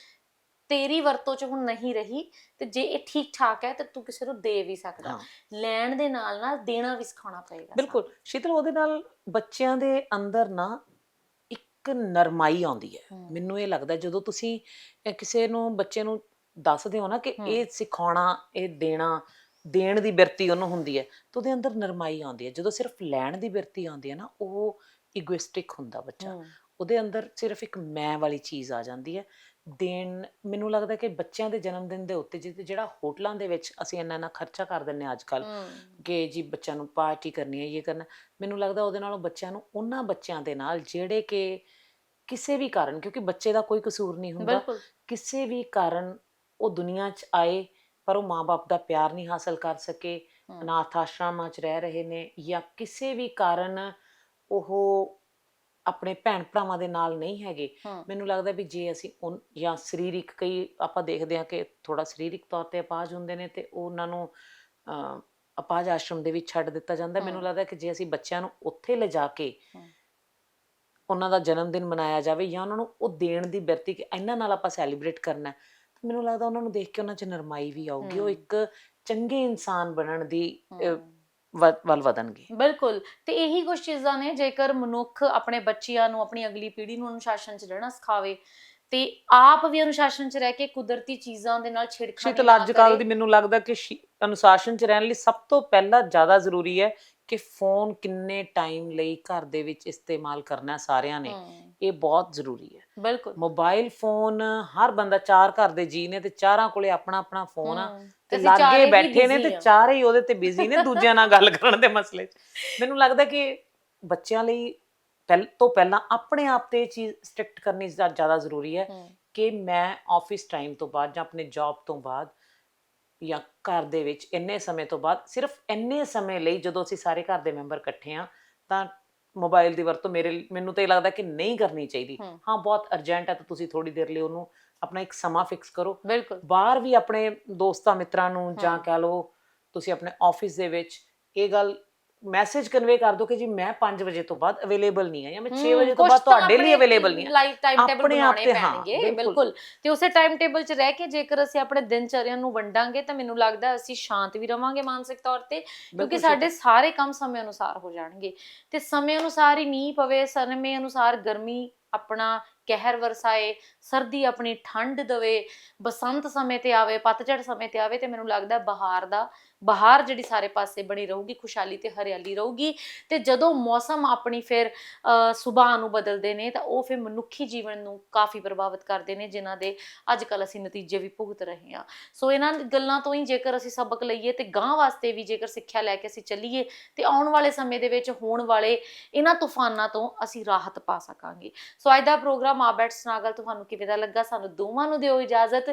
ਤੇਰੀ ਵਰਤੋਂ ਚ ਹੁਣ ਨਹੀਂ ਰਹੀ ਤੇ ਜੇ ਇਹ ਠੀਕ ਠਾਕ ਹੈ ਤੇ ਤੂੰ ਕਿਸੇ ਨੂੰ ਦੇ ਵੀ ਸਕਦਾ। ਲੈਣ ਦੇ ਨਾਲ ਨਾਲ ਦੇਣਾ ਵੀ ਸਿਖਾਉਣਾ ਪਏਗਾ ਬਿਲਕੁਲ। ਸ਼ੀਤਲ ਉਹਦੇ ਨਾਲ ਬੱਚਿਆਂ ਦੇ ਅੰਦਰ ਨਾ ਇੱਕ ਨਰਮਾਈ ਆਉਂਦੀ ਹੈ। ਮੈਨੂੰ ਇਹ ਲੱਗਦਾ ਜਦੋਂ ਤੁਸੀਂ ਕਿਸੇ ਨੂੰ ਬੱਚੇ ਨੂੰ ਦੱਸਦੇ ਹੋ ਨਾ ਕਿ। ਇਹ ਸਿਖਾਉਣਾ ਇਹ ਦੇਣਾ ਦੇਣ ਦੀ ਬਿਰਤੀ ਉਹਨੂੰ ਹੁੰਦੀ ਹੈ ਤਾਂ ਉਹਦੇ ਅੰਦਰ ਨਰਮਾਈ ਆਉਂਦੀ ਹੈ। ਜਦੋਂ ਸਿਰਫ ਲੈਣ ਦੀ ਬਿਰਤੀ ਆਉਂਦੀ ਹੈ ਨਾ ਉਹ ਇਗੋਇਸਟਿਕ ਹੁੰਦਾ ਬੱਚਾ। ਉਹਦੇ ਅੰਦਰ ਸਿਰਫ ਇੱਕ ਮੈਂ ਵਾਲੀ ਚੀਜ਼ ਆ ਜਾਂਦੀ ਹੈ। ਦੇਣ ਮੈਨੂੰ ਲੱਗਦਾ ਕਿ ਬੱਚਿਆਂ ਦੇ ਜਨਮ ਦਿਨ ਦੇ ਉੱਤੇ ਜਿ- ਜਿਹੜਾ ਹੋਟਲਾਂ ਦੇ ਵਿੱਚ ਅਸੀਂ ਇੰਨਾ ਇੰਨਾ ਖਰਚਾ ਕਰ ਦਿੰਨੇ ਆ ਅੱਜ ਕੱਲ ਹਮ, ਕਿ ਜੀ ਬੱਚਿਆਂ ਨੂੰ ਪਾਰਟੀ ਕਰਨੀ ਹੈ ਇਹ ਕਰਨਾ ਮੈਨੂੰ ਲੱਗਦਾ ਉਹਦੇ ਨਾਲੋਂ ਬੱਚਿਆਂ ਨੂੰ ਉਹਨਾਂ ਬੱਚਿਆਂ ਦੇ ਨਾਲ ਜਿਹੜੇ ਕਿ ਕਿਸੇ ਵੀ ਕਾਰਨ ਕਿਉਂਕਿ ਬੱਚੇ ਦਾ ਕੋਈ ਕਸੂਰ ਨਹੀਂ ਹੁੰਦਾ ਕਿਸੇ ਵੀ ਕਾਰਨ ਉਹ ਦੁਨੀਆ 'ਚ ਆਏ ਪਰ ਉਹ ਮਾਪੇ ਦਾ ਪਿਆਰ ਨਹੀਂ ਹਾਸਲ ਕਰ ਸਕੇ ਅਨਾਥ ਆਸ਼ਰਮਾਂ 'ਚ ਰਹਿ ਰਹੇ ਨੇ ਜਾਂ ਕਿਸੇ ਵੀ ਕਾਰਨ ਉਹ ਆਪਣੇ ਭੈਣ ਭਰਾਵਾਂ ਦੇ ਨਾਲ ਨਹੀਂ ਹੈਗੇ ਮੈਨੂੰ ਲੱਗਦਾ ਵੀ ਜੇ ਅਸੀਂ ਉਨ- ਜਾਂ ਸਰੀਰਿਕ ਕਈ ਆਪਾਂ ਦੇਖਦੇ ਹਾਂ ਕਿ ਥੋੜਾ ਸਰੀਰਿਕ ਤੌਰ ਤੇ ਅਪਾਹਜ ਹੁੰਦੇ ਨੇ ਤੇ ਉਹ ਉਹਨਾਂ ਨੂੰ ਅਹ, ਅਪਾਹਜ ਆਸ਼ਰਮ ਦੇ ਵਿੱਚ ਛੱਡ ਦਿੱਤਾ ਜਾਂਦਾ ਮੈਨੂੰ। ਲੱਗਦਾ ਕਿ ਜੇ ਅਸੀਂ ਬੱਚਿਆਂ ਨੂੰ ਉੱਥੇ ਲਿਜਾ ਕੇ। ਉਹਨਾਂ ਦਾ ਜਨਮ ਦਿਨ ਮਨਾਇਆ ਜਾਵੇ ਜਾਂ ਉਹਨਾਂ ਨੂੰ ਉਹ ਦੇਣ ਦੀ ਬਿਰਤੀ ਕਿ ਇਹਨਾਂ ਨਾਲ ਆਪਾਂ ਸੈਲੀਬ੍ਰੇਟ ਕਰਨਾ ਹੈ, ਤਾਂ ਮੈਨੂੰ ਲੱਗਦਾ ਉਹਨਾਂ ਨੂੰ ਦੇਖ ਕੇ ਉਹਨਾਂ 'ਚ ਨਰਮਾਈ ਵੀ ਆਊਗੀ ਉਹ ਹਮ। ਇੱਕ ਚੰਗੇ ਇਨਸਾਨ ਬਣਨ ਦੀ ਅਹ, ਹਮ। ਵੱਲ ਵਧਣਗੇ ਬਿਲਕੁਲ ਤੇ ਇਹੀ ਕੁਝ ਚੀਜ਼ਾਂ ਨੇ ਜੇਕਰ ਮਨੁੱਖ ਆਪਣੇ ਬੱਚਿਆਂ ਨੂੰ ਆਪਣੀ ਅਗਲੀ ਪੀੜ੍ਹੀ ਨੂੰ ਅਨੁਸ਼ਾਸਨ 'ਚ ਰਹਿਣਾ ਸਿਖਾਵੇ ਤੇ ਆਪ ਵੀ ਅਨੁਸ਼ਾਸਨ 'ਚ ਰਹਿ ਕੇ ਕੁਦਰਤੀ ਚੀਜ਼ਾਂ ਦੇ ਨਾਲ ਛਿੜਖਾਨੀ ਸ਼ੀਤਲ ਨਾ ਅੱਜ ਕੱਲ ਕਰੇ। ਦੀ ਮੈਨੂੰ ਲੱਗਦਾ ਕਿ ਸ਼ੀ- ਅਨੁਸ਼ਾਸਨ ਚ ਰਹਿਣ ਲਈ ਸਭ ਤੋਂ ਪਹਿਲਾਂ ਜ਼ਿਆਦਾ ਜ਼ਰੂਰੀ ਹੈ ਕਿ ਫੋਨ ਕਿੰਨੇ ਟਾਈਮ ਲਈ ਘਰ ਦੇ ਵਿੱਚ ਇਸਤੇਮਾਲ ਕਰਨਾ ਸਾਰਿਆਂ ਨੇ ਇਹ ਬਹੁਤ ਜ਼ਰੂਰੀ ਹੈ। ਬਿਲਕੁਲ। ਮੋਬਾਈਲ ਫੋਨ ਹਰ ਬੰਦਾ ਚਾਰ ਘਰ ਦੇ ਜੀ ਨੇ ਤੇ ਚਾਰਾਂ ਕੋਲੇ ਆਪਣਾ ਆਪਣਾ ਫੋਨ ਆ ਤੇ ਲਾਗੇ ਬੈਠੇ ਨੇ ਤੇ। ਚਾਰੇ ਹੀ ਉਹਦੇ ਤੇ ਬਿਜ਼ੀ ਨੇ ਦੂਜਿਆਂ ਨਾਲ ਗੱਲ ਕਰਨ ਦੇ ਮਸਲੇ 'ਚ। ਮੈਨੂੰ ਲੱਗਦਾ ਕਿ ਬੱਚਿਆਂ ਲਈ ਪਹਿਲ ਤੋਂ ਪਹਿਲਾਂ ਆਪਣੇ ਆਪ ਤੇ ਇਹ ਚੀਜ਼ ਸਟ੍ਰਿਕਟ ਕਰਨੀ ਜ਼ਿਆ- ਜ਼ਿਆਦਾ ਜ਼ਰੂਰੀ ਹੈ ਕਿ ਮੈਂ ਆਫਿਸ ਟਾਈਮ ਤੋਂ ਬਾਅਦ ਜਾਂ ਆਪਣੇ ਜੌਬ ਤੋਂ ਬਾਅਦ ਜਾਂ ਘਰ ਦੇ ਵਿੱਚ ਇੰਨੇ ਸਮੇਂ ਤੋਂ ਬਾਅਦ ਸਿਰਫ ਇੰਨੇ ਸਮੇਂ ਲਈ ਜਦੋਂ ਅਸੀਂ ਸਾਰੇ ਘਰ ਦੇ ਮੈਂਬਰ ਇਕੱਠੇ ਆ ਤਾਂ ਮੋਬਾਈਲ ਦੀ ਵਰਤੋਂ ਮੇਰੇ ਮੈਨੂੰ ਤਾਂ ਇਹ ਲੱਗਦਾ ਕਿ ਨਹੀਂ ਕਰਨੀ ਚਾਹੀਦੀ। ਹਾਂ ਬਹੁਤ ਅਰਜੈਂਟ ਹੈ ਤਾਂ ਤੁਸੀਂ ਥੋੜੀ ਦੇਰ ਲਈ ਉਹਨੂੰ ਆਪਣਾ ਇੱਕ ਸਮਾਂ ਫਿਕਸ ਕਰੋ ਬਿਲਕੁਲ ਬਾਹਰ ਵੀ ਆਪਣੇ ਦੋਸਤਾਂ ਮਿੱਤਰਾਂ ਨੂੰ ਜਾਂ। ਕਹ ਲਓ ਤੁਸੀਂ ਆਪਣੇ ਆਫਿਸ ਦੇ ਵਿੱਚ ਇਹ ਗੱਲ ਮੈਸੇਜ ਕਨਵੇ ਕਰ ਦਿਓ ਕਿ ਜੀ ਮੈਂ 5 ਵਜੇ ਤੋਂ ਬਾਅਦ ਅਵੇਲੇਬਲ ਨਹੀਂ ਹਾਂ ਜਾਂ ਮੈਂ 6 ਵਜੇ ਤੋਂ ਬਾਅਦ ਤੁਹਾਡੇ ਲਈ ਅਵੇਲੇਬਲ ਨਹੀਂ ਹਾਂ। ਲਾਈਵ ਟਾਈਮ ਟੇਬਲ ਬਣਾਉਣੇ ਪੈਣਗੇ ਬਿਲਕੁਲ। ਤੇ ਉਸੇ ਟਾਈਮ ਟੇਬਲ 'ਚ ਰਹਿ ਕੇ ਜੇਕਰ ਅਸੀਂ ਆਪਣੇ ਦਿਨਚਰਿਆ ਨੂੰ ਵੰਡਾਂਗੇ ਤਾਂ ਮੈਨੂੰ ਲੱਗਦਾ ਅਸੀਂ ਸ਼ਾਂਤ ਵੀ ਰਵਾਂਗੇ ਮਾਨਸਿਕ ਤੌਰ ਤੇ ਕਿਉਂਕਿ ਸਾਡੇ ਸਾਰੇ ਕੰਮ ਸਮੇਂ ਅਨੁਸਾਰ ਹੋ ਜਾਣਗੇ। ਤੇ ਸਮੇਂ ਅਨੁਸਾਰ ਹੀ ਨਹੀਂ ਪਵੇ ਸਮੇਂ ਅਨੁਸਾਰ ਗਰਮੀ ਆਪਣਾ ਕਹਿਰ ਵਰਸਾਏ ਸਰਦੀ ਆਪਣੀ ਠੰਡ ਦੇਵੇ ਬਸੰਤ ਸਮੇਂ ਤੇ ਆਵੇ ਪਤਝੜ ਸਮੇਂ ਤੇ ਆਵੇ ਤੇ ਮੈਨੂੰ ਲੱਗਦਾ ਬਹਾਰ ਦਾ ਬਹਾਰ ਜਿਹੜੀ ਸਾਰੇ ਪਾਸੇ ਬਣੀ ਰਹੂਗੀ, ਖੁਸ਼ਹਾਲੀ ਤੇ ਹਰਿਆਲੀ ਰਹੂਗੀ ਤੇ ਜਦੋਂ ਮੌਸਮ ਆਪਣੀ ਫਿਰ ਸੁਭਾਅ ਨੂੰ ਬਦਲਦੇ ਨੇ ਤਾਂ ਉਹ ਫਿਰ ਮਨੁੱਖੀ ਜੀਵਨ ਨੂੰ ਕਾਫੀ ਪ੍ਰਭਾਵਿਤ ਕਰਦੇ ਨੇ, ਜਿਨ੍ਹਾਂ ਦੇ ਅੱਜ ਕੱਲ ਅਸੀਂ ਨਤੀਜੇ ਵੀ ਭੁਗਤ ਰਹੇ ਹਾਂ। ਸੋ ਇਹਨਾਂ ਗੱਲਾਂ ਤੋਂ ਹੀ ਜੇਕਰ ਅਸੀਂ ਸਬਕ ਲਈਏ ਤੇ ਗਾਂ ਵਾਸਤੇ ਵੀ ਜੇਕਰ ਸਿੱਖਿਆ ਲੈ ਕੇ ਅਸੀਂ ਚੱਲੀਏ ਤੇ ਆਉਣ ਵਾਲੇ ਸਮੇਂ ਦੇ ਵਿੱਚ ਹੋਣ ਵਾਲੇ ਇਹਨਾਂ ਤੂਫਾਨਾਂ ਤੋਂ ਅਸੀਂ ਰਾਹਤ ਪਾ ਸਕਾਂਗੇ। ਸੋ ਅੱਜ ਦਾ ਪ੍ਰੋਗਰਾਮ ਆਬੈਟਸ ਨਾਗਲ ਤੁਹਾਨੂੰ ਕਿਵੇਂ ਦਾ ਲੱਗਾ, ਸਾਨੂੰ ਦੋਵਾਂ ਨੂੰ ਦਿਓ ਇਜਾਜ਼ਤ।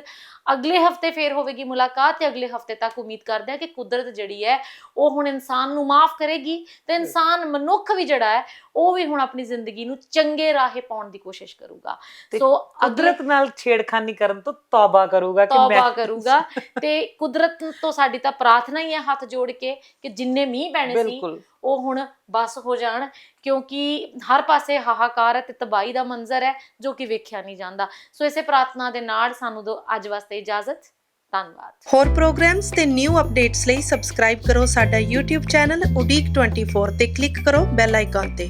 ਅਗਲੇ ਹਫ਼ਤੇ ਫੇਰ ਹੋਵੇਗੀ ਮੁਲਾਕਾਤ ਤੇ ਅਗਲੇ ਹਫ਼ਤੇ ਤੱਕ ਉਮੀਦ ਕਰਦੇ ਹਾਂ ਕਿ ਕੁਦਰਤ ਜਿਹੜੀ ਹੈ ਉਹ ਹੁਣ ਇਨਸਾਨ ਨੂੰ ਮਾਫ ਕਰੇਗੀ ਤੇ ਇਨਸਾਨ ਮਨੁੱਖ ਵੀ ਜਿਹੜਾ ਹੈ ਉਹ ਵੀ ਹੁਣ ਆਪਣੀ ਜ਼ਿੰਦਗੀ ਨੂੰ ਚੰਗੇ ਰਾਹੇ ਪਾਉਣ ਦੀ ਕੋਸ਼ਿਸ਼ ਕਰੂਗਾ। ਸੋ ਕੁਦਰਤ ਨਾਲ ਛੇੜਖਾਨੀ ਕਰਨ ਤੋਂ ਤੌਬਾ ਕਰੂਗਾ ਕਿ ਤੌਬਾ ਮੈਂ ਕਰੂਗਾ। ਤੇ ਕੁਦਰਤ ਤੋਂ ਸਾਡੀ ਤਾਂ ਪ੍ਰਾਰਥਨਾ ਹੀ ਹੈ ਹੱਥ ਜੋੜ ਕੇ ਕਿ ਜਿੰਨੇ ਮੀਂਹ ਪੈਣੇ ਸੀ ਉਹ ਹੁਣ ਬਸ ਹੋ ਜਾਣ ਕਿਉਂਕਿ ਹਰ ਪਾਸੇ ਹਾਹਾਕਾਰ ਹੈ ਤੇ ਤਬਾਹੀ ਦਾ ਮੰਜ਼ਰ ਹੈ ਜੋ ਕਿ ਵੇਖਿਆ ਨਹੀਂ ਜਾਂਦਾ। ਸੋ ਇਸੇ ਪ੍ਰਾਰਥਨਾ ਦੇ ਨਾਲ ਸਾਨੂੰ ਦੋ ਅੱਜ ਵਾਸਤੇ ਇਜਾਜ਼ਤ। ਧੰਨਵਾਦ। ਹੋਰ ਪ੍ਰੋਗਰਾਮਸ ਤੇ ਨਿਊ ਅਪਡੇਟਸ ਲਈ ਸਬਸਕ੍ਰਾਈਬ ਕਰੋ ਸਾਡਾ YouTube ਚੈਨਲ ਉਡੀਕ 24 ਤੇ ਕਲਿੱਕ ਕਰੋ ਬੈਲ ਆਈਕਨ ਤੇ।